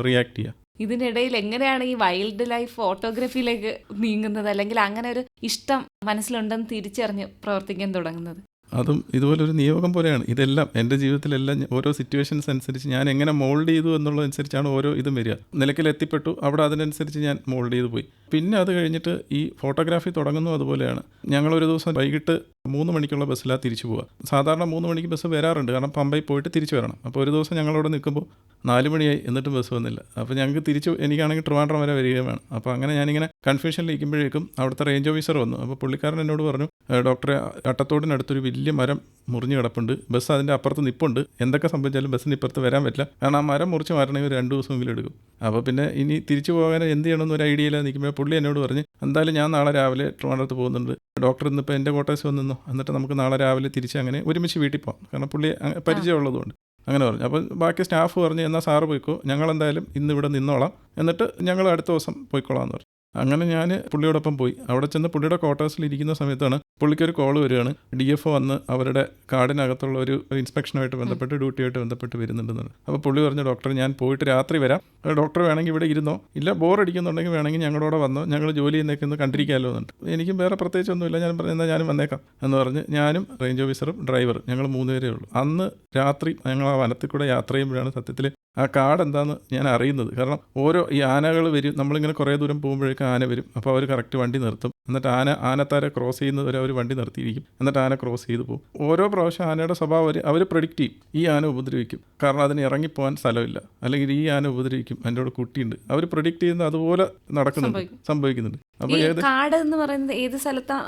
റിയാക്ട് ചെയ്യുക. ഇതിനിടയിൽ എങ്ങനെയാണ് ഈ വൈൽഡ് ലൈഫ് ഫോട്ടോഗ്രാഫിയിലേക്ക് നീങ്ങുന്നത്? അല്ലെങ്കിൽ അങ്ങനെ ഒരു ഇഷ്ടം മനസ്സിലുണ്ടെന്ന് തിരിച്ചറിഞ്ഞ് പ്രവർത്തിക്കാൻ തുടങ്ങുന്നത്? അതും ഇതുപോലൊരു നിയോഗം പോലെയാണ്. ഇതെല്ലാം എന്റെ ജീവിതത്തിലെല്ലാം ഓരോ സിറ്റുവേഷൻസ് അനുസരിച്ച് ഞാൻ എങ്ങനെ മോൾഡ് ചെയ്തു എന്നുള്ളതനുസരിച്ചാണ് ഓരോ ഇതും വരിക. നിലക്കിലെത്തിപ്പെട്ടു അവിടെ അതിനനുസരിച്ച് ഞാൻ മോൾഡ് ചെയ്തു പോയി. പിന്നെ അത് കഴിഞ്ഞിട്ട് ഈ ഫോട്ടോഗ്രാഫി തുടങ്ങുന്നു അതുപോലെയാണ്. ഞങ്ങളൊരു ദിവസം വൈകിട്ട് മൂന്ന് മണിക്കുള്ള ബസ്സിലാണ് തിരിച്ചു പോവുക. സാധാരണ മൂന്ന് മണിക്ക് ബസ് വരാറുണ്ട്. കാരണം പമ്പയിൽ പോയിട്ട് തിരിച്ചു വരണം. അപ്പോൾ ഒരു ദിവസം ഞങ്ങളവിടെ നിൽക്കുമ്പോൾ നാല് മണിയായി. എന്നിട്ടും ബസ് വന്നില്ല. അപ്പോൾ ഞങ്ങൾക്ക് തിരിച്ചു എനിക്കാണെങ്കിൽ ട്രിവാൻഡ്രം വരെ വരികയും വേണം. അപ്പോൾ അങ്ങനെ ഞാനിങ്ങനെ കൺഫ്യൂഷനിലിരിക്കുമ്പോഴേക്കും അവിടുത്തെ റേഞ്ച് ഓഫീസർ വന്നു. അപ്പോൾ പുള്ളിക്കാരൻ എന്നോട് പറഞ്ഞു "ഏ, ഡോക്ടറെ അട്ടത്തോടിനടുത്തൊരു വലിയ മരം മുറിഞ്ഞു കിടപ്പുണ്ട്. ബസ് അതിന്റെ അപ്പുറത്ത് നിപ്പുണ്ട്. എന്തൊക്കെ സംഭവിച്ചാലും ബസ്സിന് ഇപ്പുറത്ത് വരാൻ പറ്റില്ല. കാരണം ആ മരം മുറിച്ച് മാറണമെങ്കിൽ ഒരു രണ്ട് ദിവസമെങ്കിലും എടുക്കും. അപ്പോൾ പിന്നെ ഇനി തിരിച്ചു പോകാൻ എന്ത് ചെയ്യണമെന്ന് ഒരു ഐഡിയ ഇല്ലാതെ നിൽക്കുമ്പോൾ പുള്ളി എന്നോട് പറഞ്ഞ് എന്തായാലും ഞാൻ നാളെ രാവിലെ ട്രിവാൻഡ്രത്ത് പോകുന്നുണ്ട്. ഡോക്ടർ ഇന്നിപ്പോൾ എന്റെ കോട്ടേഴ്സ് വന്നിരുന്നു എന്നിട്ട് നമുക്ക് നാളെ രാവിലെ തിരിച്ച് അങ്ങനെ ഒരുമിച്ച് വീട്ടിൽ പോകാം. കാരണം പുള്ളി പരിചയമുള്ളതുകൊണ്ട്. അങ്ങനെ പറഞ്ഞു. അപ്പോൾ ബാക്കി സ്റ്റാഫ് പറഞ്ഞു എന്നാൽ സാറ് പോയിക്കോ. ഞങ്ങൾ എന്തായാലും ഇന്ന് ഇവിടെ നിന്നോളാം. എന്നിട്ട് ഞങ്ങൾ അടുത്ത ദിവസം പോയിക്കോളാം എന്ന് പറഞ്ഞു. അങ്ങനെ ഞാൻ പുള്ളിയോടൊപ്പം പോയി. അവിടെ ചെന്ന് പുള്ളിയുടെ ക്വാർട്ടേഴ്സിൽ ഇരിക്കുന്ന സമയത്താണ് പുള്ളിക്കൊരു കോൾ വരികയാണ്. ഡി എഫ് വന്ന് അവരുടെ കാർഡിനകത്തുള്ള ഒരു ഇൻസ്പെക്ഷനുമായിട്ട് ബന്ധപ്പെട്ട് ഡ്യൂട്ടിയായിട്ട് ബന്ധപ്പെട്ട് വരുന്നുണ്ടെന്ന് അപ്പോൾ പുള്ളി പറഞ്ഞു ഡോക്ടർ ഞാൻ പോയിട്ട് രാത്രി വരാം. ഡോക്ടർ വേണമെങ്കിൽ ഇവിടെ ഇരുന്നോ? ഇല്ല ബോർ അടിക്കുന്നുണ്ടെങ്കിൽ വേണമെങ്കിൽ ഞങ്ങളോട് വന്നോ? ഞങ്ങൾ ജോലി ചെയ്യുന്നേക്ക് ഒന്ന് കണ്ടിരിക്കാമല്ലോ എന്നുണ്ട്. എനിക്കും വേറെ പ്രത്യേകിച്ചൊന്നുമില്ല ഞാൻ പറഞ്ഞു എന്നാൽ ഞാനും വന്നേക്കാം എന്ന് പറഞ്ഞ് ഞാനും റേഞ്ച് ഓഫീസറും ഡ്രൈവറും ഞങ്ങൾ മൂന്നുപേരേ ഉള്ളൂ. അന്ന് രാത്രി ഞങ്ങൾ ആ വനത്തിൽ കൂടെ യാത്ര ചെയ്യുമ്പോഴാണ് സത്യത്തിൽ ആ കാട് എന്താണെന്ന് ഞാൻ അറിയുന്നത്. കാരണം ഓരോ ഈ ആനകൾ വരും നമ്മളിങ്ങനെ കുറേ ദൂരം പോകുമ്പോഴേക്കും ആന വരും. അപ്പോൾ അവർ കറക്റ്റ് വണ്ടി നിർത്തും. എന്നിട്ട് ആന ആനത്താരെ ക്രോസ് ചെയ്യുന്നത് വരെ അവർ വണ്ടി നിർത്തിയിരിക്കും. എന്നിട്ട് ആന ക്രോസ് ചെയ്ത് പോകും. ഓരോ പ്രാവശ്യം ആനയുടെ സ്വഭാവം അവർ അവർ പ്രഡിക്റ്റ് ചെയ്യും. ഈ ആന ഉപദ്രവിക്കും. കാരണം അതിന് ഇറങ്ങിപ്പോകാൻ സ്ഥലമില്ല. അല്ലെങ്കിൽ ഈ ആന ഉപദ്രവിക്കും. എന്റെ കൂടെ കുട്ടിയുണ്ട്. അവർ പ്രഡിക്റ്റ് ചെയ്യുന്നത് അതുപോലെ നടക്കുന്നുണ്ട്. സംഭവിക്കുന്നുണ്ട്. അപ്പോൾ ഏത് കാട് എന്ന് പറയുന്നത് ഏത് സ്ഥലത്താണ്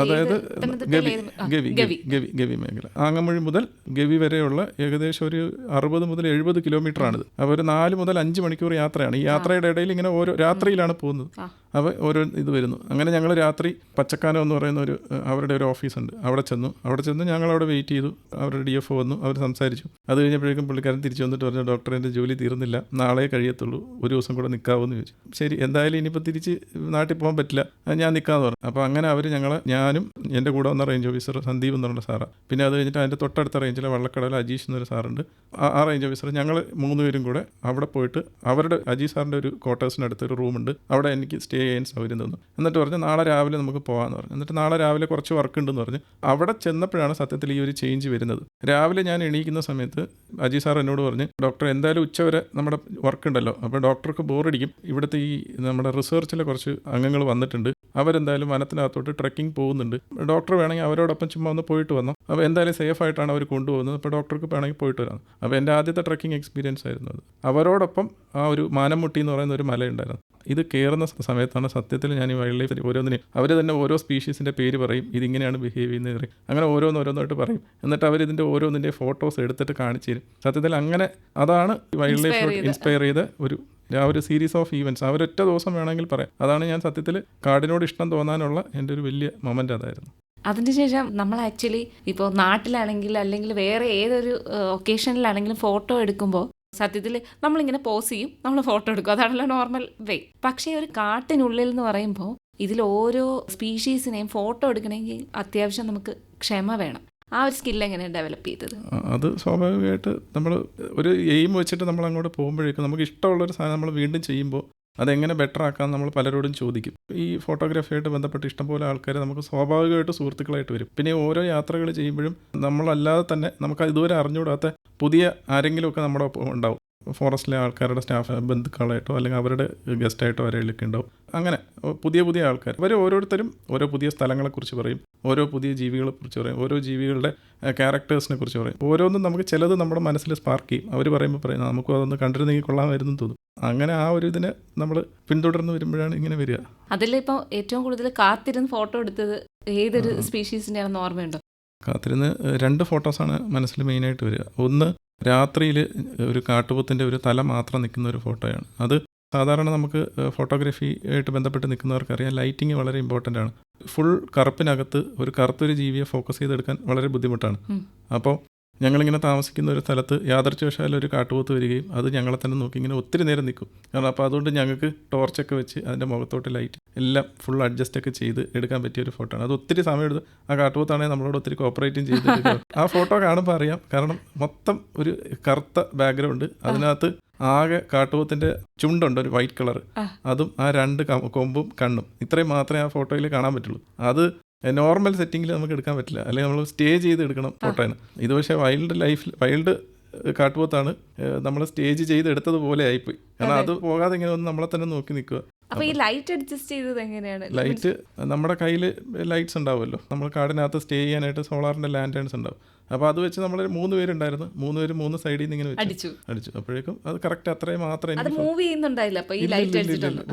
അതായത് ഗവി ഗവി ഗവി. ഗവി ഗവി മേഖല. ആങ്ങമൊഴി മുതൽ ഗവി വരെയുള്ള ഏകദേശം ഒരു അറുപത് മുതൽ എഴുപത് കിലോമീറ്റർ ആണിത് അപ്പോൾ ഒരു നാല് മുതൽ അഞ്ച് മണിക്കൂർ യാത്രയാണ്. ഈ യാത്രയുടെ ഇടയിൽ ഇങ്ങനെ ഓരോ രാത്രിയിലാണ് പോകുന്നത്. അപ്പോൾ ഓരോ ഇത് വരുന്നു. അങ്ങനെ ഞങ്ങൾ രാത്രി പച്ചക്കാനം എന്ന് പറയുന്ന ഒരു അവരുടെ ഒരു ഓഫീസുണ്ട്. അവിടെ ചെന്നു. അവിടെ ചെന്ന് ഞങ്ങൾ അവിടെ വെയിറ്റ് ചെയ്തു. അവരുടെ ഡി എഫ് വന്നു. അവർ സംസാരിച്ചു. അത് കഴിഞ്ഞപ്പോഴേക്കും പുള്ളിക്കാരൻ തിരിച്ചു വന്നിട്ട് പറഞ്ഞു ഡോക്ടർ എന്റെ ജോലി തീർന്നില്ല. നാളെ കഴിയത്തുള്ളൂ. ഒരു ദിവസം കൂടെ നിൽക്കാവെന്ന് ചോദിച്ചു. ശരി എന്തായാലും ഇനിയിപ്പോൾ തിരിച്ച് നാട്ടിൽ പോകാൻ പറ്റില്ല. ഞാൻ നിൽക്കാമെന്ന് പറഞ്ഞു. അപ്പോൾ അങ്ങനെ അവർ ഞങ്ങളെ ഞാനും എന്റെ കൂടെ വന്ന റേഞ്ച് ഓഫീസർ സന്ദീപ് എന്ന് പറഞ്ഞ സാറാണ് പിന്നെ അത് കഴിഞ്ഞിട്ട് അതിന്റെ തൊട്ടടുത്ത റേഞ്ചിലെ വള്ളക്കടയിൽ അജീഷ് എന്നൊരു സാറുണ്ട്. ആ- റേഞ്ച് ഓഫീസർ ഞങ്ങൾ മൂന്നുപേരും കൂടെ അവിടെ പോയിട്ട് അവരുടെ അജീഷ് സാറിന്റെ ഒരു ക്വാർട്ടേഴ്സിന്റെ അടുത്തൊരു റൂമുണ്ട്. അവിടെ എനിക്ക് സ്റ്റേ ചെയ്യാൻ സൗകര്യം തോന്നും. എന്നിട്ട് പറഞ്ഞു നാളെ രാവിലെ നമുക്ക് പോകാമെന്ന് പറഞ്ഞു. എന്നിട്ട് നാളെ രാവിലെ കുറച്ച് വർക്ക് ഉണ്ടെന്ന് പറഞ്ഞു. അവിടെ ചെന്നപ്പോഴാണ് സത്യത്തിൽ ഈ ഒരു ചേഞ്ച് വരുന്നത്. രാവിലെ ഞാൻ എണീക്കുന്ന സമയത്ത് അജി സാർ എന്നോട് പറഞ്ഞു ഡോക്ടർ എന്തായാലും ഉച്ച വരെ നമ്മുടെ വർക്ക് ഉണ്ടല്ലോ. അപ്പോൾ ഡോക്ടർക്ക് ബോറടിക്കും ഇവിടുത്തെ ഈ നമ്മുടെ റിസർച്ചിലെ കുറച്ച് അംഗങ്ങൾ വന്നിട്ടുണ്ട്. അവരെന്തായാലും വനത്തിനകത്തോട്ട് ട്രക്കിംഗ് പോകുന്നുണ്ട്. ഡോക്ടർ വേണമെങ്കിൽ അവരോടൊപ്പം ചുമ്മാ ഒന്ന് പോയിട്ട് വന്നു. അപ്പോൾ എന്തായാലും സേഫ് ആയിട്ടാണ് അവർ കൊണ്ടുപോകുന്നത്. അപ്പോൾ ഡോക്ടർക്ക് വേണമെങ്കിൽ പോയിട്ട് വരാം. അപ്പോൾ എന്റെ ആദ്യത്തെ ട്രക്കിംഗ് എക്സ്പീരിയൻസ് ആയിരുന്നു അത്. അവരോടൊപ്പം ആ ഒരു മാനമുട്ടി എന്ന് പറയുന്ന ഒരു മലയുണ്ടായിരുന്നു ഇത് കയറുന്ന സമയത്താണ് സത്യത്തിൽ ഞാൻ ഈ വൈൽഡ് ലൈഫ് ഓരോന്നിനെ അവർ തന്നെ ഓരോ സ്പീഷീസിന്റെ പേര് പറയും. ഇതിങ്ങനെയാണ് ബിഹേവ് ചെയ്യുന്നത് അങ്ങനെ ഓരോന്ന് ഓരോന്നായിട്ട് പറയും. എന്നിട്ട് അവർ ഇതിന്റെ ഓരോന്നിന്റെ ഫോട്ടോസ് എടുത്തിട്ട് കാണിച്ചു തരും. സത്യത്തിൽ അങ്ങനെ അതാണ് വൈൽഡ് ലൈഫ് ഇൻസ്പയർ ചെയ്ത ഒരു ആ ഒരു സീരീസ് ഓഫ് ഈവന്റ്സ് ഒരൊറ്റ ദിവസം വേണമെങ്കിൽ പറയാം. അതാണ് ഞാൻ സത്യത്തിൽ കാടിനോട് ഇഷ്ടം തോന്നാനുള്ള എന്റെ ഒരു വലിയ മൊമെന്റ് അതായിരുന്നു. അതിനുശേഷം നമ്മൾ ആക്ച്വലി ഇപ്പോൾ നാട്ടിലാണെങ്കിൽ അല്ലെങ്കിൽ വേറെ ഏതൊരു ഒക്കേഷനിലാണെങ്കിലും ഫോട്ടോ എടുക്കുമ്പോൾ സത്യത്തിൽ നമ്മളിങ്ങനെ പോസ് ചെയ്യും. നമ്മൾ ഫോട്ടോ എടുക്കും. അതാണല്ലോ നോർമൽ വേ പക്ഷേ ഒരു കാട്ടിനുള്ളിൽ എന്ന് പറയുമ്പോൾ ഇതിൽ ഓരോ സ്പീഷീസിനെയും ഫോട്ടോ എടുക്കണമെങ്കിൽ അത്യാവശ്യം നമുക്ക് ക്ഷമ വേണം. ആ ഒരു സ്കിൽ എങ്ങനെ ഡെവലപ്പ് ചെയ്തത്? അത് സ്വാഭാവികമായിട്ട് നമ്മൾ ഒരു എയിം വെച്ചിട്ട് നമ്മൾ അങ്ങോട്ട് പോകുമ്പോഴേക്കും നമുക്ക് ഇഷ്ടമുള്ള ഒരു സാധനം നമ്മൾ വീണ്ടും ചെയ്യുമ്പോൾ അതെങ്ങനെ ബെറ്റർ ആക്കാൻ നമ്മൾ പലരോടും ചോദിക്കും. ഈ ഫോട്ടോഗ്രാഫിയായിട്ട് ബന്ധപ്പെട്ട് ഇഷ്ടംപോലെ ആൾക്കാർ നമുക്ക് സ്വാഭാവികമായിട്ട് സുഹൃത്തുക്കളായിട്ട് വരും. പിന്നെ ഓരോ യാത്രകൾ ചെയ്യുമ്പോഴും നമ്മളല്ലാതെ തന്നെ നമുക്ക് ഇതുവരെ അറിഞ്ഞുകൂടാത്ത പുതിയ ആരെങ്കിലുമൊക്കെ നമ്മുടെ ഒപ്പം ഉണ്ടാവും. ഫോറസ്റ്റിലെ ആൾക്കാരുടെ സ്റ്റാഫ് ബന്ധുക്കളായിട്ടോ അല്ലെങ്കിൽ അവരുടെ ഗസ്റ്റായിട്ടോ ആരെങ്കിലുമൊക്കെ ഉണ്ടാവും. അങ്ങനെ പുതിയ പുതിയ ആൾക്കാർ അവർ ഓരോരുത്തരും ഓരോ പുതിയ സ്ഥലങ്ങളെക്കുറിച്ച് പറയും ഓരോ പുതിയ ജീവികളെ കുറിച്ച് പറയും ഓരോ ജീവികളുടെ ക്യാരക്ടേഴ്സിനെ കുറിച്ച് പറയും. ഓരോന്നും നമുക്ക് ചിലത് നമ്മുടെ മനസ്സിൽ സ്പാർക്ക് ചെയ്യും. അവർ പറയുമ്പോൾ പറയും നമുക്ക് അതൊന്ന് കണ്ടിരുന്നെങ്കിൽ കൊള്ളാമായിരുന്നു തോന്നും. അങ്ങനെ ആ ഒരു ഇതിനെ നമ്മൾ പിന്തുടർന്ന് വരുമ്പോഴാണ് ഇങ്ങനെ വരിക. അതിലിപ്പോൾ ഏറ്റവും കൂടുതൽ കാത്തിരുന്ന് ഫോട്ടോ എടുത്തത് ഏതൊരു സ്പീഷീസിന്റെ ആണെന്ന് ഓർമ്മയുണ്ടോ? കാത്തിരുന്ന് രണ്ട് ഫോട്ടോസാണ് മനസ്സിൽ മെയിനായിട്ട് വരിക. ഒന്ന് രാത്രിയിൽ ഒരു കാട്ടുപോത്തിന്റെ ഒരു തല മാത്രം നിൽക്കുന്ന ഒരു ഫോട്ടോയാണ്. അത് സാധാരണ നമുക്ക് ഫോട്ടോഗ്രാഫി ആയിട്ട് ബന്ധപ്പെട്ട് നിൽക്കുന്നവർക്കറിയാം ലൈറ്റിങ് വളരെ ഇമ്പോർട്ടന്റ് ആണ്. ഫുൾ കറുപ്പിനകത്ത് ഒരു കറുത്തൊരു ജീവിയെ ഫോക്കസ് ചെയ്തെടുക്കാൻ വളരെ ബുദ്ധിമുട്ടാണ്. അപ്പോൾ ഞങ്ങളിങ്ങനെ താമസിക്കുന്ന ഒരു സ്ഥലത്ത് യാദർച്ഛവശാൽ ഒരു കാട്ടുപോത്ത് വരികയും അത് ഞങ്ങളെ തന്നെ നോക്കി ഇങ്ങനെ ഒത്തിരി നേരം നിൽക്കും. കാരണം അപ്പോൾ അതുകൊണ്ട് ഞങ്ങൾക്ക് ടോർച്ചൊക്കെ വെച്ച് അതിന്റെ മുഖത്തോട്ട് ലൈറ്റ് എല്ലാം ഫുൾ അഡ്ജസ്റ്റ് ഒക്കെ ചെയ്ത് എടുക്കാൻ പറ്റിയ ഒരു ഫോട്ടോ ആണ്. അത് ഒത്തിരി സമയം എടുത്ത് ആ കാട്ടുപോത്താണെങ്കിൽ നമ്മളോട് ഒത്തിരി കോപ്പറേറ്റും ചെയ്ത് ആ ഫോട്ടോ കാണുമ്പോൾ അറിയാം. കാരണം മൊത്തം ഒരു കറുത്ത ബാക്ക്ഗ്രൗണ്ട് അതിനകത്ത് ആകെ കാട്ടുപോത്തിന്റെ ചുണ്ടുണ്ട് ഒരു വൈറ്റ് കളർ അതും ആ രണ്ട് കൊമ്പും കണ്ണും. ഇത്രയും മാത്രമേ ആ ഫോട്ടോയിൽ കാണാൻ പറ്റുള്ളൂ. അത് നോർമൽ സെറ്റിങ്ങിൽ നമുക്ക് എടുക്കാൻ പറ്റില്ല. അല്ലെങ്കിൽ നമ്മൾ സ്റ്റേ ചെയ്ത് എടുക്കണം ഫോട്ടോന് ഇത് പക്ഷേ വൈൽഡ് ലൈഫിൽ വൈൽഡ് കാട്ടുപോത്താണ്. നമ്മൾ സ്റ്റേജ് ചെയ്ത് എടുത്തതുപോലെ ആയിപ്പോയി. കാരണം അത് പോകാതെ ഇങ്ങനെ ഒന്ന് നമ്മളെ തന്നെ നോക്കി നിൽക്കുക. അപ്പൊ ഈ ലൈറ്റ് അഡ്ജസ്റ്റ് ചെയ്തത് എങ്ങനെയാണ്? ലൈറ്റ് നമ്മുടെ കയ്യിൽ ലൈറ്റ്സ് ഉണ്ടാവുമല്ലോ. നമ്മൾ കാടിനകത്ത് സ്റ്റേ ചെയ്യാനായിട്ട് സോളാറിന്റെ ലാൻഡേൺസ് ഉണ്ടാവും. അപ്പോൾ അത് വെച്ച് നമ്മൾ മൂന്ന് പേരുണ്ടായിരുന്നു. മൂന്ന് പേര് മൂന്ന് സൈഡിൽ നിന്ന് ഇങ്ങനെ അടിച്ചു. അടിച്ചു. അപ്പോഴേക്കും അത് കറക്റ്റ് അത്രയും മാത്രമേ മൂവ് ചെയ്യുന്നുണ്ടായില്ല അപ്പോൾ ഈ ലൈറ്റ്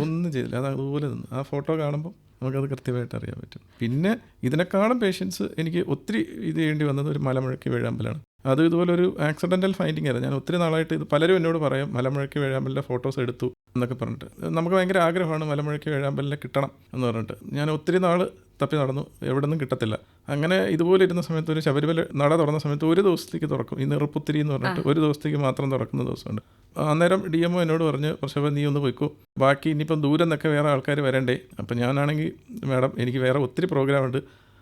ഒന്നും ചെയ്തില്ല. അത് അതുപോലെ നിന്ന്. ആ ഫോട്ടോ കാണുമ്പോൾ നമുക്കത് കൃത്യമായിട്ട് അറിയാൻ പറ്റും. പിന്നെ ഇതിനേക്കാളും പേഷ്യൻസ് എനിക്ക് ഒത്തിരി ഇത് ചെയ്യേണ്ടി വന്നത് ഒരു മലമുഴക്കി വേഴാമ്പലാണ്. അത് ഇതുപോലെ ഒരു ആക്സിഡന്റൽ ഫൈൻഡിങ് ആയിരുന്നു ഞാൻ ഒത്തിരി നാളായിട്ട് ഇത് പലരും എന്നോട് പറയും മലമുഴക്കി വേഴാമ്പലിന്റെ ഫോട്ടോസ് എടുത്തു എന്നൊക്കെ പറഞ്ഞിട്ട്. നമുക്ക് ഭയങ്കര ആഗ്രഹമാണ് മലമുഴക്കി വേഴാമ്പലിനെ കിട്ടണം എന്ന് പറഞ്ഞിട്ട്. ഞാൻ ഒത്തിരി നാൾ തപ്പി നടന്നു എവിടെ നിന്നും കിട്ടത്തില്ല. അങ്ങനെ ഇതുപോലെ ഇരുന്ന സമയത്ത് ഒരു ശബരിമല നട തുറന്ന സമയത്ത് ഒരു ദിവസത്തേക്ക് തുറക്കും. ഈ നിറപ്പുത്തിരി എന്ന് പറഞ്ഞിട്ട് ഒരു ദിവസത്തേക്ക് മാത്രം തുറക്കുന്ന ദിവസമുണ്ട്. അന്നേരം ഡി എം എന്നോട് പറഞ്ഞ് പക്ഷേ നീ ഒന്ന് പോയിക്കോ. ബാക്കി ഇനിയിപ്പം ദൂരം നിന്നൊക്കെ വേറെ ആൾക്കാർ വരണ്ടേ. അപ്പം ഞാനാണെങ്കിൽ മാഡം എനിക്ക് വേറെ ഒത്തിരി പ്രോഗ്രാം ഉണ്ട്.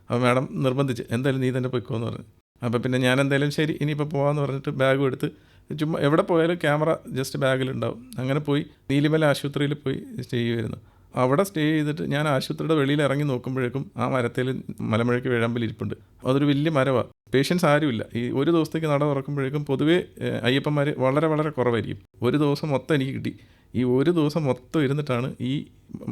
അപ്പോൾ മാഡം നിർബന്ധിച്ച് എന്തായാലും നീ തന്നെ പോയിക്കോ എന്ന് പറഞ്ഞു. അപ്പോൾ പിന്നെ ഞാൻ എന്തായാലും ശരി ഇനിയിപ്പോൾ പോകാമെന്ന് പറഞ്ഞിട്ട് ബാഗും എടുത്ത് ചുമ്മാ എവിടെ പോയാലും ക്യാമറ ജസ്റ്റ് ബാഗിലുണ്ടാവും. അങ്ങനെ പോയി നീലിമല ആശുപത്രിയിൽ പോയി സ്റ്റേ ചെയ്യുമായിരുന്നു അവിടെ സ്റ്റേ ചെയ്തിട്ട് ഞാൻ ആശുപത്രിയുടെ വെളിയിൽ ഇറങ്ങി നോക്കുമ്പോഴേക്കും ആ മരത്തിൽ മലമുഴയ്ക്ക് വേഴാമ്പൽ ഇരിപ്പുണ്ട്. അതൊരു വലിയ മരമാണ് പേഷ്യൻസ് ആരുമില്ല. ഈ ഒരു ദിവസത്തേക്ക് നട തുറക്കുമ്പോഴേക്കും പൊതുവേ അയ്യപ്പന്മാർ വളരെ വളരെ കുറവായിരിക്കും. ഒരു ദിവസം മൊത്തം എനിക്ക് കിട്ടി. ഈ ഒരു ദിവസം മൊത്തം ഇരുന്നിട്ടാണ് ഈ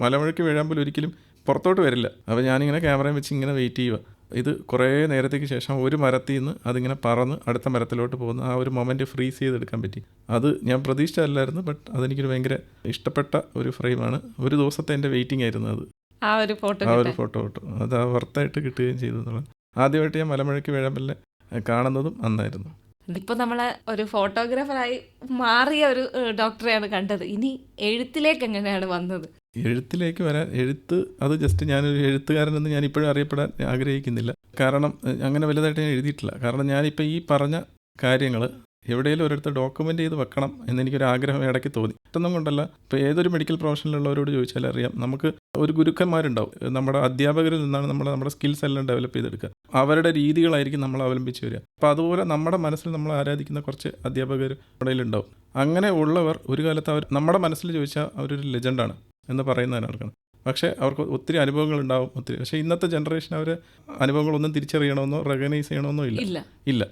മലമുഴയ്ക്ക് വേഴാമ്പൽ ഒരിക്കലും പുറത്തോട്ട് വരില്ല. അപ്പോൾ ഞാനിങ്ങനെ ക്യാമറയും വെച്ച് ഇങ്ങനെ വെയിറ്റ് ചെയ്യുക ഇത് കുറേ നേരത്തേക്ക് ശേഷം ഒരു മരത്തിൽ നിന്ന് അതിങ്ങനെ പറന്ന് അടുത്ത മരത്തിലോട്ട് പോകുന്ന ആ ഒരു മൊമെന്റ് ഫ്രീസ് ചെയ്തെടുക്കാൻ പറ്റി. അത് ഞാൻ പ്രതീക്ഷിച്ചല്ലായിരുന്നു ബട്ട് അതെനിക്കൊരു ഭയങ്കര ഇഷ്ടപ്പെട്ട ഒരു ഫ്രെയിമാണ്. ഒരു ദിവസത്തെ എന്റെ വെയിറ്റിംഗ് ആയിരുന്നു അത്. ആ ഒരു ഫോട്ടോ ആ ഒരു ഫോട്ടോ ഫോട്ടോ അത് ആ വർത്തായിട്ട് കിട്ടുകയും ചെയ്തു എന്നുള്ളത് ആദ്യമായിട്ട് ഞാൻ മലമഴയ്ക്ക് വേഴമ്പലിനെ കാണുന്നതും അന്നായിരുന്നു. ഇപ്പൊ നമ്മളെ ഒരു ഫോട്ടോഗ്രാഫറായി മാറിയ ഒരു ഡോക്ടറെയാണ് കണ്ടത്. ഇനി എഴുത്തിലേക്ക് എങ്ങനെയാണ് വന്നത്? എഴുത്തിലേക്ക് വരാൻ എഴുത്ത് അത് ജസ്റ്റ് ഞാനൊരു എഴുത്തുകാരനെന്ന് ഞാൻ ഇപ്പോഴും അറിയപ്പെടാൻ ആഗ്രഹിക്കുന്നില്ല. കാരണം അങ്ങനെ വലുതായിട്ട് ഞാൻ എഴുതിയിട്ടില്ല. കാരണം ഞാനിപ്പോൾ ഈ പറഞ്ഞ കാര്യങ്ങൾ എവിടെയെങ്കിലും ഒരിടത്ത് ഡോക്യുമെന്റ് ചെയ്ത് വെക്കണം എന്നെനിക്കൊരു ആഗ്രഹം ഇടയ്ക്ക് തോന്നി. പെട്ടെന്നും കൊണ്ടല്ല ഇപ്പോൾ ഏതൊരു മെഡിക്കൽ പ്രൊഫഷനിലുള്ളവരോട് ചോദിച്ചാൽ അറിയാം. നമുക്ക് ഒരു ഗുരുക്കന്മാരുണ്ടാവും. നമ്മുടെ അധ്യാപകരിൽ നിന്നാണ് നമ്മൾ നമ്മുടെ സ്കിൽസ് എല്ലാം ഡെവലപ്പ് ചെയ്തെടുക്കുക. അവരുടെ രീതികളായിരിക്കും നമ്മൾ അവലംബിച്ച് വരിക. അപ്പോൾ അതുപോലെ നമ്മുടെ മനസ്സിൽ നമ്മൾ ആരാധിക്കുന്ന കുറച്ച് അധ്യാപകർ ഇടയിലുണ്ടാവും അങ്ങനെ ഉള്ളവർ ഒരു കാലത്ത് അവർ നമ്മുടെ മനസ്സിൽ ചോദിച്ചാൽ അവരൊരു ലെജൻഡാണ് എന്ന് പറയുന്നതിനാൾക്കാണ് പക്ഷേ അവർക്ക് ഒത്തിരി അനുഭവങ്ങൾ ഉണ്ടാവും ഒത്തിരി. പക്ഷേ ഇന്നത്തെ ജനറേഷൻ അവർ അനുഭവങ്ങളൊന്നും തിരിച്ചറിയണമെന്നോ റെക്കഗ്നൈസ് ചെയ്യണമെന്നോ ഇല്ല. ഇല്ല.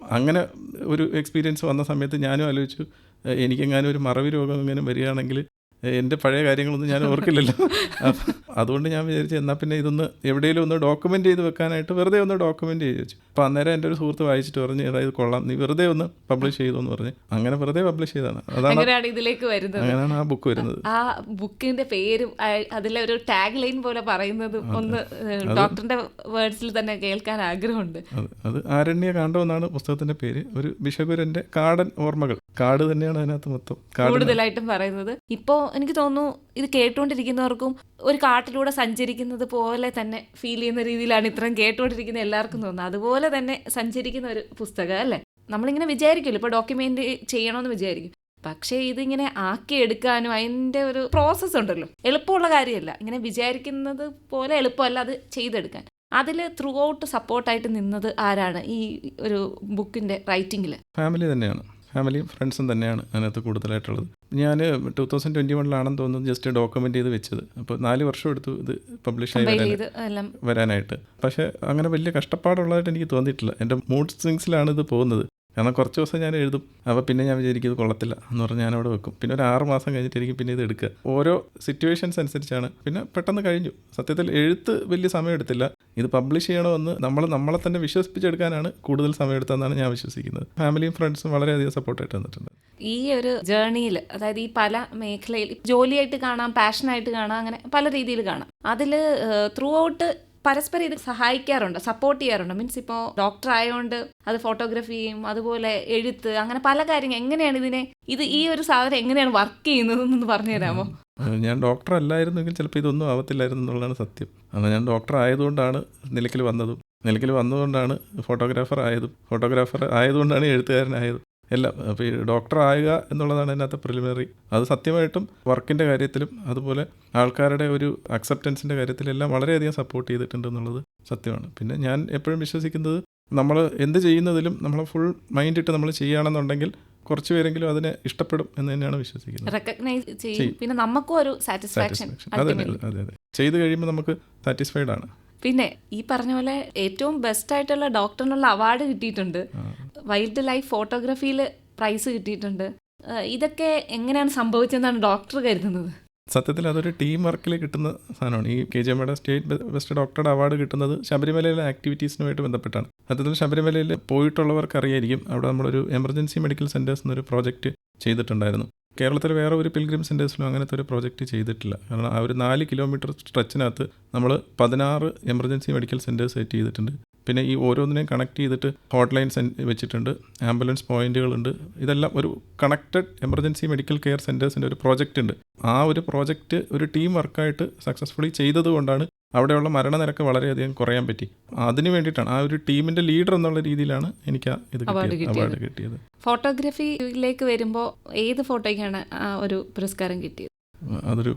അങ്ങനെ ഒരു എക്സ്പീരിയൻസ് വന്ന സമയത്ത് ഞാനും ആലോചിച്ചു എനിക്കെങ്ങാനും ഒരു മറവി രോഗം എങ്ങനെ വരികയാണെങ്കിൽ എന്റെ പഴയ കാര്യങ്ങളൊന്നും ഞാൻ ഓർക്കില്ലല്ലോ. അതുകൊണ്ട് ഞാൻ വിചാരിച്ചു എന്നാൽ പിന്നെ ഇതൊന്ന് എവിടെയെങ്കിലും ഒന്ന് ഡോക്യുമെന്റ് ചെയ്ത് വെക്കാനായിട്ട് വെറുതെ ഒന്ന് ഡോക്യുമെന്റ് ചെയ്ത് വെച്ചു. അപ്പോൾ അന്നേരം എന്റെ ഒരു സുഹൃത്ത് വായിച്ചിട്ട് പറഞ്ഞു അതായത് കൊള്ളാം നീ വെറുതെ ഒന്ന് പബ്ലിഷ് ചെയ്തു എന്ന് പറഞ്ഞ്. അങ്ങനെ വെറുതെ പബ്ലിഷ് ചെയ്താണ് അതാണ് ഇതിലേക്ക് വരുന്നത്. അങ്ങനെയാണ് ആ ബുക്ക് വരുന്നത്. ആ ബുക്കിന്റെ പേരും അതിലെ ഒരു ടാഗ് ലൈൻ പോലെ പറയുന്നത് ഒന്ന് ഡോക്ടറിന്റെ വേർഡ്സിൽ തന്നെ കേൾക്കാൻ ആഗ്രഹമുണ്ട്. അത്. ആരണ്യ കാണ്ഡം എന്നാണ് പുസ്തകത്തിന്റെ പേര്. ഒരു ബിഷഗുരന്റെ കാടൻ ഓർമ്മകൾ. കാട് തന്നെയാണ് അതിനകത്ത് മൊത്തം. കാട് കൂടുതലായിട്ടും പറയുന്നത്. ഇപ്പോ എനിക്ക് തോന്നുന്നു ഇത് കേട്ടുകൊണ്ടിരിക്കുന്നവർക്കും ഒരു കാട്ടിലൂടെ സഞ്ചരിക്കുന്നത് പോലെ തന്നെ ഫീൽ ചെയ്യുന്ന രീതിയിലാണ് ഇത്രയും കേട്ടുകൊണ്ടിരിക്കുന്ന എല്ലാവർക്കും തോന്നുന്നത്. അതുപോലെ തന്നെ സഞ്ചരിക്കുന്ന ഒരു പുസ്തകം അല്ലേ? നമ്മളിങ്ങനെ വിചാരിക്കുമല്ലോ ഇപ്പോൾ ഡോക്യുമെന്റ് ചെയ്യണമെന്ന് വിചാരിക്കും. പക്ഷേ ഇതിങ്ങനെ ആക്കിയെടുക്കാനും അതിന്റെ ഒരു പ്രോസസ്സ് ഉണ്ടല്ലോ. എളുപ്പമുള്ള കാര്യമല്ല. ഇങ്ങനെ വിചാരിക്കുന്നത് പോലെ എളുപ്പമല്ല അത് ചെയ്തെടുക്കാൻ. അതിൽ ത്രൂ ഔട്ട് സപ്പോർട്ടായിട്ട് നിന്നത് ആരാണ്? ഈ ഒരു ബുക്കിന്റെ റൈറ്റിങ്ങിൽ ഫാമിലി തന്നെയാണ്. ഫാമിലിയും ഫ്രണ്ട്സും തന്നെയാണ് അതിനകത്ത് കൂടുതലായിട്ടുള്ളത്. ഞാൻ ടൂ തൗസൻഡ് ട്വന്റി വണ്ണിലാണെന്ന് തോന്നുന്നു ജസ്റ്റ് ഡോക്യുമെന്റ് ചെയ്ത് വെച്ചത്. അപ്പോൾ നാല് വർഷം എടുത്തു ഇത് പബ്ലിഷ് ആയി വരാൻ ചെയ്ത് വരാനായിട്ട്. പക്ഷേ അങ്ങനെ വലിയ കഷ്ടപ്പാടുള്ളതായിട്ട് എനിക്ക് തോന്നിയിട്ടില്ല. എന്റെ മൂഡ് സ്വിങ്സിലാണ് ഇത് പോകുന്നത്. കാരണം കുറച്ച് ദിവസം ഞാൻ എഴുതും. അപ്പോൾ പിന്നെ ഞാൻ വിചാരിക്കും ഇത് കൊള്ളത്തില്ല എന്ന് പറഞ്ഞ് ഞാൻ അവിടെ വെക്കും. പിന്നെ ഒരു ആറ് മാസം കഴിഞ്ഞിട്ടായിരിക്കും പിന്നെ ഇത് എടുക്കുക. ഓരോ സിറ്റുവേഷൻസ് അനുസരിച്ചാണ്. പിന്നെ പെട്ടെന്ന് കഴിഞ്ഞു. സത്യത്തിൽ എഴുത്ത് വലിയ സമയം എടുത്തില്ല. ഇത് പബ്ലിഷ് ചെയ്യണമെന്ന് നമ്മൾ നമ്മളെ തന്നെ വിശ്വസിപ്പിച്ചെടുക്കാനാണ് കൂടുതൽ സമയം എടുത്തതെന്നാണ് ഞാൻ വിശ്വസിക്കുന്നത്. ഫാമിലിയും ഫ്രണ്ട്സും വളരെയധികം സപ്പോർട്ടായിട്ട് തന്നിട്ടുണ്ട് ഈ ഒരു ജേർണിയിൽ അതായത് ഈ പല മേഖലയിൽ ജോലിയായിട്ട് കാണാം പാഷനായിട്ട് കാണാം അങ്ങനെ പല രീതിയിൽ കാണാം. അതിൽ ത്രൂ ഔട്ട് പരസ്പരം ഇത് സഹായിക്കാറുണ്ട് സപ്പോർട്ട് ചെയ്യാറുണ്ട്. മീൻസ് ഇപ്പോൾ ഡോക്ടർ ആയതുകൊണ്ട് അത് ഫോട്ടോഗ്രാഫിയും അതുപോലെ എഴുത്ത് അങ്ങനെ പല കാര്യങ്ങൾ എങ്ങനെയാണ് ഇതിനെ ഇത് ഈ ഒരു സാധനം എങ്ങനെയാണ് വർക്ക് ചെയ്യുന്നത് എന്ന് പറഞ്ഞു തരാമോ ഞാൻ ഡോക്ടർ അല്ലായിരുന്നെങ്കിൽ ചിലപ്പോൾ ഇതൊന്നും ആവത്തില്ലായിരുന്നു എന്നുള്ളതാണ് സത്യം. അന്ന് ഞാൻ ഡോക്ടർ ആയതുകൊണ്ടാണ് നിലയ്ക്കൽ വന്നതും. നിലയ്ക്കൽ വന്നതുകൊണ്ടാണ് ഫോട്ടോഗ്രാഫർ ആയതും. ഫോട്ടോഗ്രാഫർ ആയതുകൊണ്ടാണ് എഴുത്തുകാരനായതും. എല്ലാം അപ്പോൾ ഈ ഡോക്ടർ ആയുക എന്നുള്ളതാണ് അതിനകത്ത് പ്രിലിമിനറി അത് സത്യമായിട്ടും വർക്കിന്റെ കാര്യത്തിലും അതുപോലെ ആൾക്കാരുടെ ഒരു അക്സെപ്റ്റൻസിന്റെ കാര്യത്തിലെല്ലാം വളരെയധികം സപ്പോർട്ട് ചെയ്തിട്ടുണ്ട് എന്നുള്ളത് സത്യമാണ്. പിന്നെ ഞാൻ എപ്പോഴും വിശ്വസിക്കുന്നത് നമ്മൾ എന്ത് ചെയ്യുന്നതിലും നമ്മൾ ഫുൾ മൈൻഡ് ഇട്ട് നമ്മൾ ചെയ്യുകയാണെന്നുണ്ടെങ്കിൽ കുറച്ച് പേരെങ്കിലും അതിനെ ഇഷ്ടപ്പെടും എന്ന് തന്നെയാണ് വിശ്വസിക്കുന്നത്. റെക്കഗ്നൈസ് ചെയ്യും. പിന്നെ നമുക്കും ഒരു സാറ്റിസ്ഫാക്ഷൻ അതെ അതെ ചെയ്ത് കഴിയുമ്പോൾ നമുക്ക് സാറ്റിസ്ഫൈഡ് ആണ്. പിന്നെ ഈ പറഞ്ഞ പോലെ ഏറ്റവും ബെസ്റ്റ് ആയിട്ടുള്ള ഡോക്ടറിനുള്ള അവാർഡ് കിട്ടിയിട്ടുണ്ട്. വൈൽഡ് ലൈഫ് ഫോട്ടോഗ്രാഫിയിൽ പ്രൈസ് കിട്ടിയിട്ടുണ്ട്. ഇതൊക്കെ എങ്ങനെയാണ് സംഭവിച്ചതെന്നാണ് ഡോക്ടർ കരുതുന്നത്? സത്യത്തിൽ അതൊരു ടീം വർക്കിൽ കിട്ടുന്ന സാധനമാണ്. ഈ കെ ജി എമ്മയുടെ സ്റ്റേറ്റ് ബെസ്റ്റ് ഡോക്ടറുടെ അവാർഡ് കിട്ടുന്നത് ശബരിമലയിലെ ആക്ടിവിറ്റീസിനുമായിട്ട് ബന്ധപ്പെട്ടാണ്. സത്യത്തിൽ ശബരിമലയിൽ പോയിട്ടുള്ളവർക്ക് അറിയായിരിക്കും. അവിടെ നമ്മളൊരു എമർജൻസി മെഡിക്കൽ സെന്റേഴ്സ് എന്നൊരു പ്രോജക്റ്റ് ചെയ്തിട്ടുണ്ടായിരുന്നു. കേരളത്തിൽ വേറെ ഒരു പിൽഗ്രിം സെന്റേഴ്സിലും അങ്ങനത്തെ ഒരു പ്രോജക്റ്റ് ചെയ്തിട്ടില്ല. കാരണം ആ ഒരു നാല് കിലോമീറ്റർ സ്ട്രെച്ചിനകത്ത് നമ്മൾ പതിനാറ് എമർജൻസി മെഡിക്കൽ സെന്റേഴ്സ് സെറ്റ് ചെയ്തിട്ടുണ്ട്. പിന്നെ ഈ ഓരോന്നിനെയും കണക്ട് ചെയ്തിട്ട് ഹോട്ട് ലൈൻ വെച്ചിട്ടുണ്ട് ആംബുലൻസ് പോയിന്റുകളുണ്ട് ഇതെല്ലാം ഒരു കണക്റ്റഡ് എമർജൻസി മെഡിക്കൽ കെയർ സെന്റേഴ്സിന്റെ ഒരു പ്രോജക്റ്റ് ഉണ്ട്. ആ ഒരു പ്രോജക്റ്റ് ഒരു ടീം വർക്കായിട്ട് സക്സസ്ഫുള്ളി ചെയ്തതുകൊണ്ടാണ് അവിടെയുള്ള മരണനിരക്ക് വളരെയധികം കുറയാൻ പറ്റി. അതിന് വേണ്ടിയിട്ടാണ് ആ ഒരു ടീമിന്റെ ലീഡർ എന്നുള്ള രീതിയിലാണ് എനിക്ക് ഇത്. അവാർഡ് കിട്ടിയത്. ഫോട്ടോഗ്രാഫിയിലേക്ക് വരുമ്പോൾ ഏത് ഫോട്ടോയ്ക്കാണ് ആ ഒരു പുരസ്കാരം കിട്ടിയത്? അതൊരു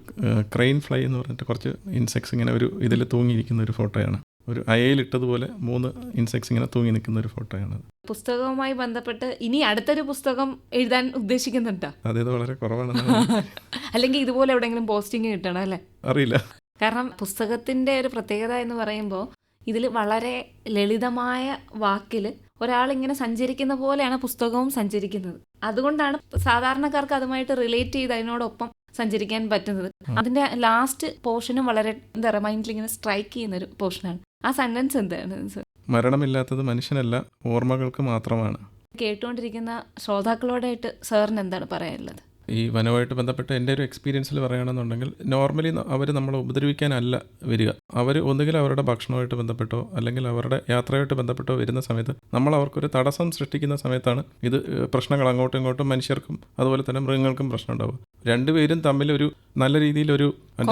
ക്രെയിൻ ഫ്ലൈ എന്ന് പറഞ്ഞിട്ട് കുറച്ച് ഇൻസെക്ട്സ് ഇങ്ങനെ ഒരു ഇതിൽ തൂങ്ങിയിരിക്കുന്ന ഒരു ഫോട്ടോയാണ്. ഒരു അയയിലിട്ടതുപോലെ മൂന്ന് ഇൻസെക്ട്സ് ഇങ്ങനെ തൂങ്ങി നിൽക്കുന്ന ഒരു ഫോട്ടോയാണ്. പുസ്തകവുമായി ബന്ധപ്പെട്ട് ഇനി അടുത്തൊരു പുസ്തകം എഴുതാൻ ഉദ്ദേശിക്കുന്നുണ്ടോ? അതേത് വളരെ കുറവാണ് [LAUGHS] അല്ലെങ്കിൽ ഇതുപോലെ എവിടെയെങ്കിലും പോസ്റ്റിംഗ് കിട്ടണം അല്ലേ? അറിയില്ല. കാരണം പുസ്തകത്തിന്റെ ഒരു പ്രത്യേകത എന്ന് പറയുമ്പോൾ ഇതിൽ വളരെ ലളിതമായ വാക്കിൽ ഒരാളിങ്ങനെ സഞ്ചരിക്കുന്ന പോലെയാണ് പുസ്തകവും സഞ്ചരിക്കുന്നത്. അതുകൊണ്ടാണ് സാധാരണക്കാർക്ക് അതുമായിട്ട് റിലേറ്റ് ചെയ്ത് അതിനോടൊപ്പം സഞ്ചരിക്കാൻ പറ്റുന്നത്. അതിന്റെ ലാസ്റ്റ് പോർഷനും വളരെ എന്താ പറയുക മൈൻഡിൽ ഇങ്ങനെ സ്ട്രൈക്ക് ചെയ്യുന്ന ഒരു പോർഷനാണ്. ആ സെന്റൻസ് എന്താണ് സർ? മരണമില്ലാത്തത് മനുഷ്യനല്ല ഓർമ്മകൾക്ക് മാത്രമാണ്. കേട്ടുകൊണ്ടിരിക്കുന്ന ശ്രോതാക്കളോടായിട്ട് സാറിന് എന്താണ് പറയാനുള്ളത്? ഈ വനവുമായിട്ട് ബന്ധപ്പെട്ട് എന്റെ ഒരു എക്സ്പീരിയൻസിൽ പറയുകയാണെന്നുണ്ടെങ്കിൽ നോർമലി അവർ നമ്മളെ ഉപദ്രവിക്കാനല്ല വരിക. അവർ ഒന്നുകിൽ അവരുടെ ഭക്ഷണവുമായിട്ട് ബന്ധപ്പെട്ടോ അല്ലെങ്കിൽ അവരുടെ യാത്രയുമായിട്ട് ബന്ധപ്പെട്ടോ വരുന്ന സമയത്ത് നമ്മൾ അവർക്കൊരു തടസ്സം സൃഷ്ടിക്കുന്ന സമയത്താണ് ഇത് പ്രശ്നങ്ങൾ അങ്ങോട്ടും ഇങ്ങോട്ടും മനുഷ്യർക്കും അതുപോലെ തന്നെ മൃഗങ്ങൾക്കും പ്രശ്നം ഉണ്ടാവും രണ്ടുപേരും തമ്മിൽ ഒരു നല്ല രീതിയിലൊരു ഒരു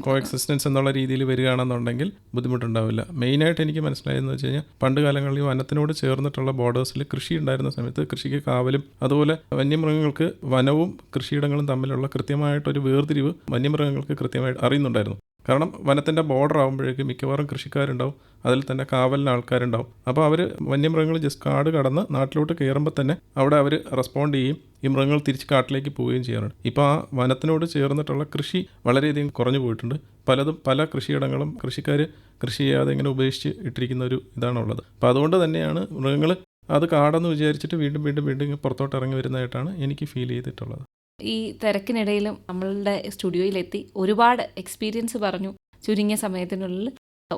കോ എക്സിസ്റ്റൻസ് എന്നുള്ള രീതിയിൽ വരികയാണെന്നുണ്ടെങ്കിൽ ബുദ്ധിമുട്ടുണ്ടാവില്ല. മെയിനായിട്ട് എനിക്ക് മനസ്സിലായെന്ന് വെച്ച് കഴിഞ്ഞാൽ പണ്ട് കാലങ്ങളിൽ വനത്തിനോട് ചേർന്നിട്ടുള്ള ബോർഡേഴ്സിൽ കൃഷി ഉണ്ടായിരുന്ന സമയത്ത് കൃഷിക്ക് കാവലും അതുപോലെ വന്യമൃഗങ്ങൾക്ക് വനവും കൃഷിയിടങ്ങളും തമ്മിലുള്ള കൃത്യമായിട്ടൊരു വേർതിരിവ് വന്യമൃഗങ്ങൾക്ക് കൃത്യമായിട്ട് അറിയുന്നുണ്ടായിരുന്നു. കാരണം വനത്തിന്റെ ബോർഡർ ആകുമ്പോഴേക്കും മിക്കവാറും കൃഷിക്കാരുണ്ടാവും. അതിൽ തന്നെ കാവലിന് ആൾക്കാരുണ്ടാവും. അപ്പോൾ അവർ വന്യമൃഗങ്ങൾ ജസ്റ്റ് കാട് കടന്ന് നാട്ടിലോട്ട് കയറുമ്പോൾ തന്നെ അവിടെ അവർ റെസ്പോണ്ട് ചെയ്യും. ഈ മൃഗങ്ങൾ തിരിച്ച് കാട്ടിലേക്ക് പോവുകയും ചെയ്യാറുണ്ട്. ഇപ്പോൾ ആ വനത്തിനോട് ചേർന്നിട്ടുള്ള കൃഷി വളരെയധികം കുറഞ്ഞു പോയിട്ടുണ്ട്. പലതും പല കൃഷിയിടങ്ങളും കൃഷിക്കാർ കൃഷി ചെയ്യാതെ ഇങ്ങനെ ഉപേക്ഷിച്ച് ഇട്ടിരിക്കുന്ന ഒരു ഇതാണുള്ളത്. അപ്പോൾ അതുകൊണ്ട് തന്നെയാണ് മൃഗങ്ങൾ അത് കാടെന്ന് വിചാരിച്ചിട്ട് വീണ്ടും വീണ്ടും വീണ്ടും പുറത്തോട്ട് ഇറങ്ങി വരുന്നതായിട്ടാണ് എനിക്ക് ഫീൽ ചെയ്തിട്ടുള്ളത്. ഈ തിരക്കിനിടയിലും നമ്മളുടെ സ്റ്റുഡിയോയിലെത്തി ഒരുപാട് എക്സ്പീരിയൻസ് പറഞ്ഞു ചുരുങ്ങിയ സമയത്തിനുള്ളിൽ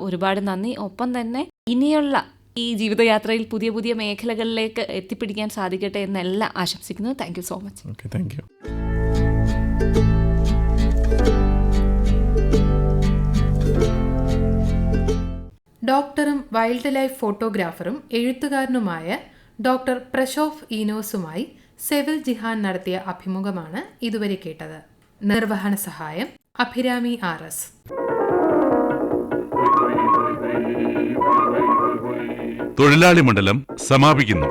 ഒരുപാട് നന്ദി. ഒപ്പം തന്നെ ഇനിയുള്ള ഈ ജീവിതയാത്രയിൽ പുതിയ പുതിയ മേഖലകളിലേക്ക് എത്തിപ്പിടിക്കാൻ സാധിക്കട്ടെ എന്നെല്ലാം ആശംസിക്കുന്നു. Thank you so much okay thank you ഡോക്ടറും വൈൽഡ് ലൈഫ് ഫോട്ടോഗ്രാഫറും എഴുത്തുകാരനുമായ ഡോക്ടർ പ്രശോഫ് ഈനോസുമായി സെവിൽ ജിഹാൻ നടത്തിയ അഭിമുഖമാണ് ഇതുവരെ കേട്ടത്. നിർവഹണ സഹായം അഭിരാമി ആർ എസ്. തൊഴിലാളി മണ്ഡലം സമാപിക്കുന്നു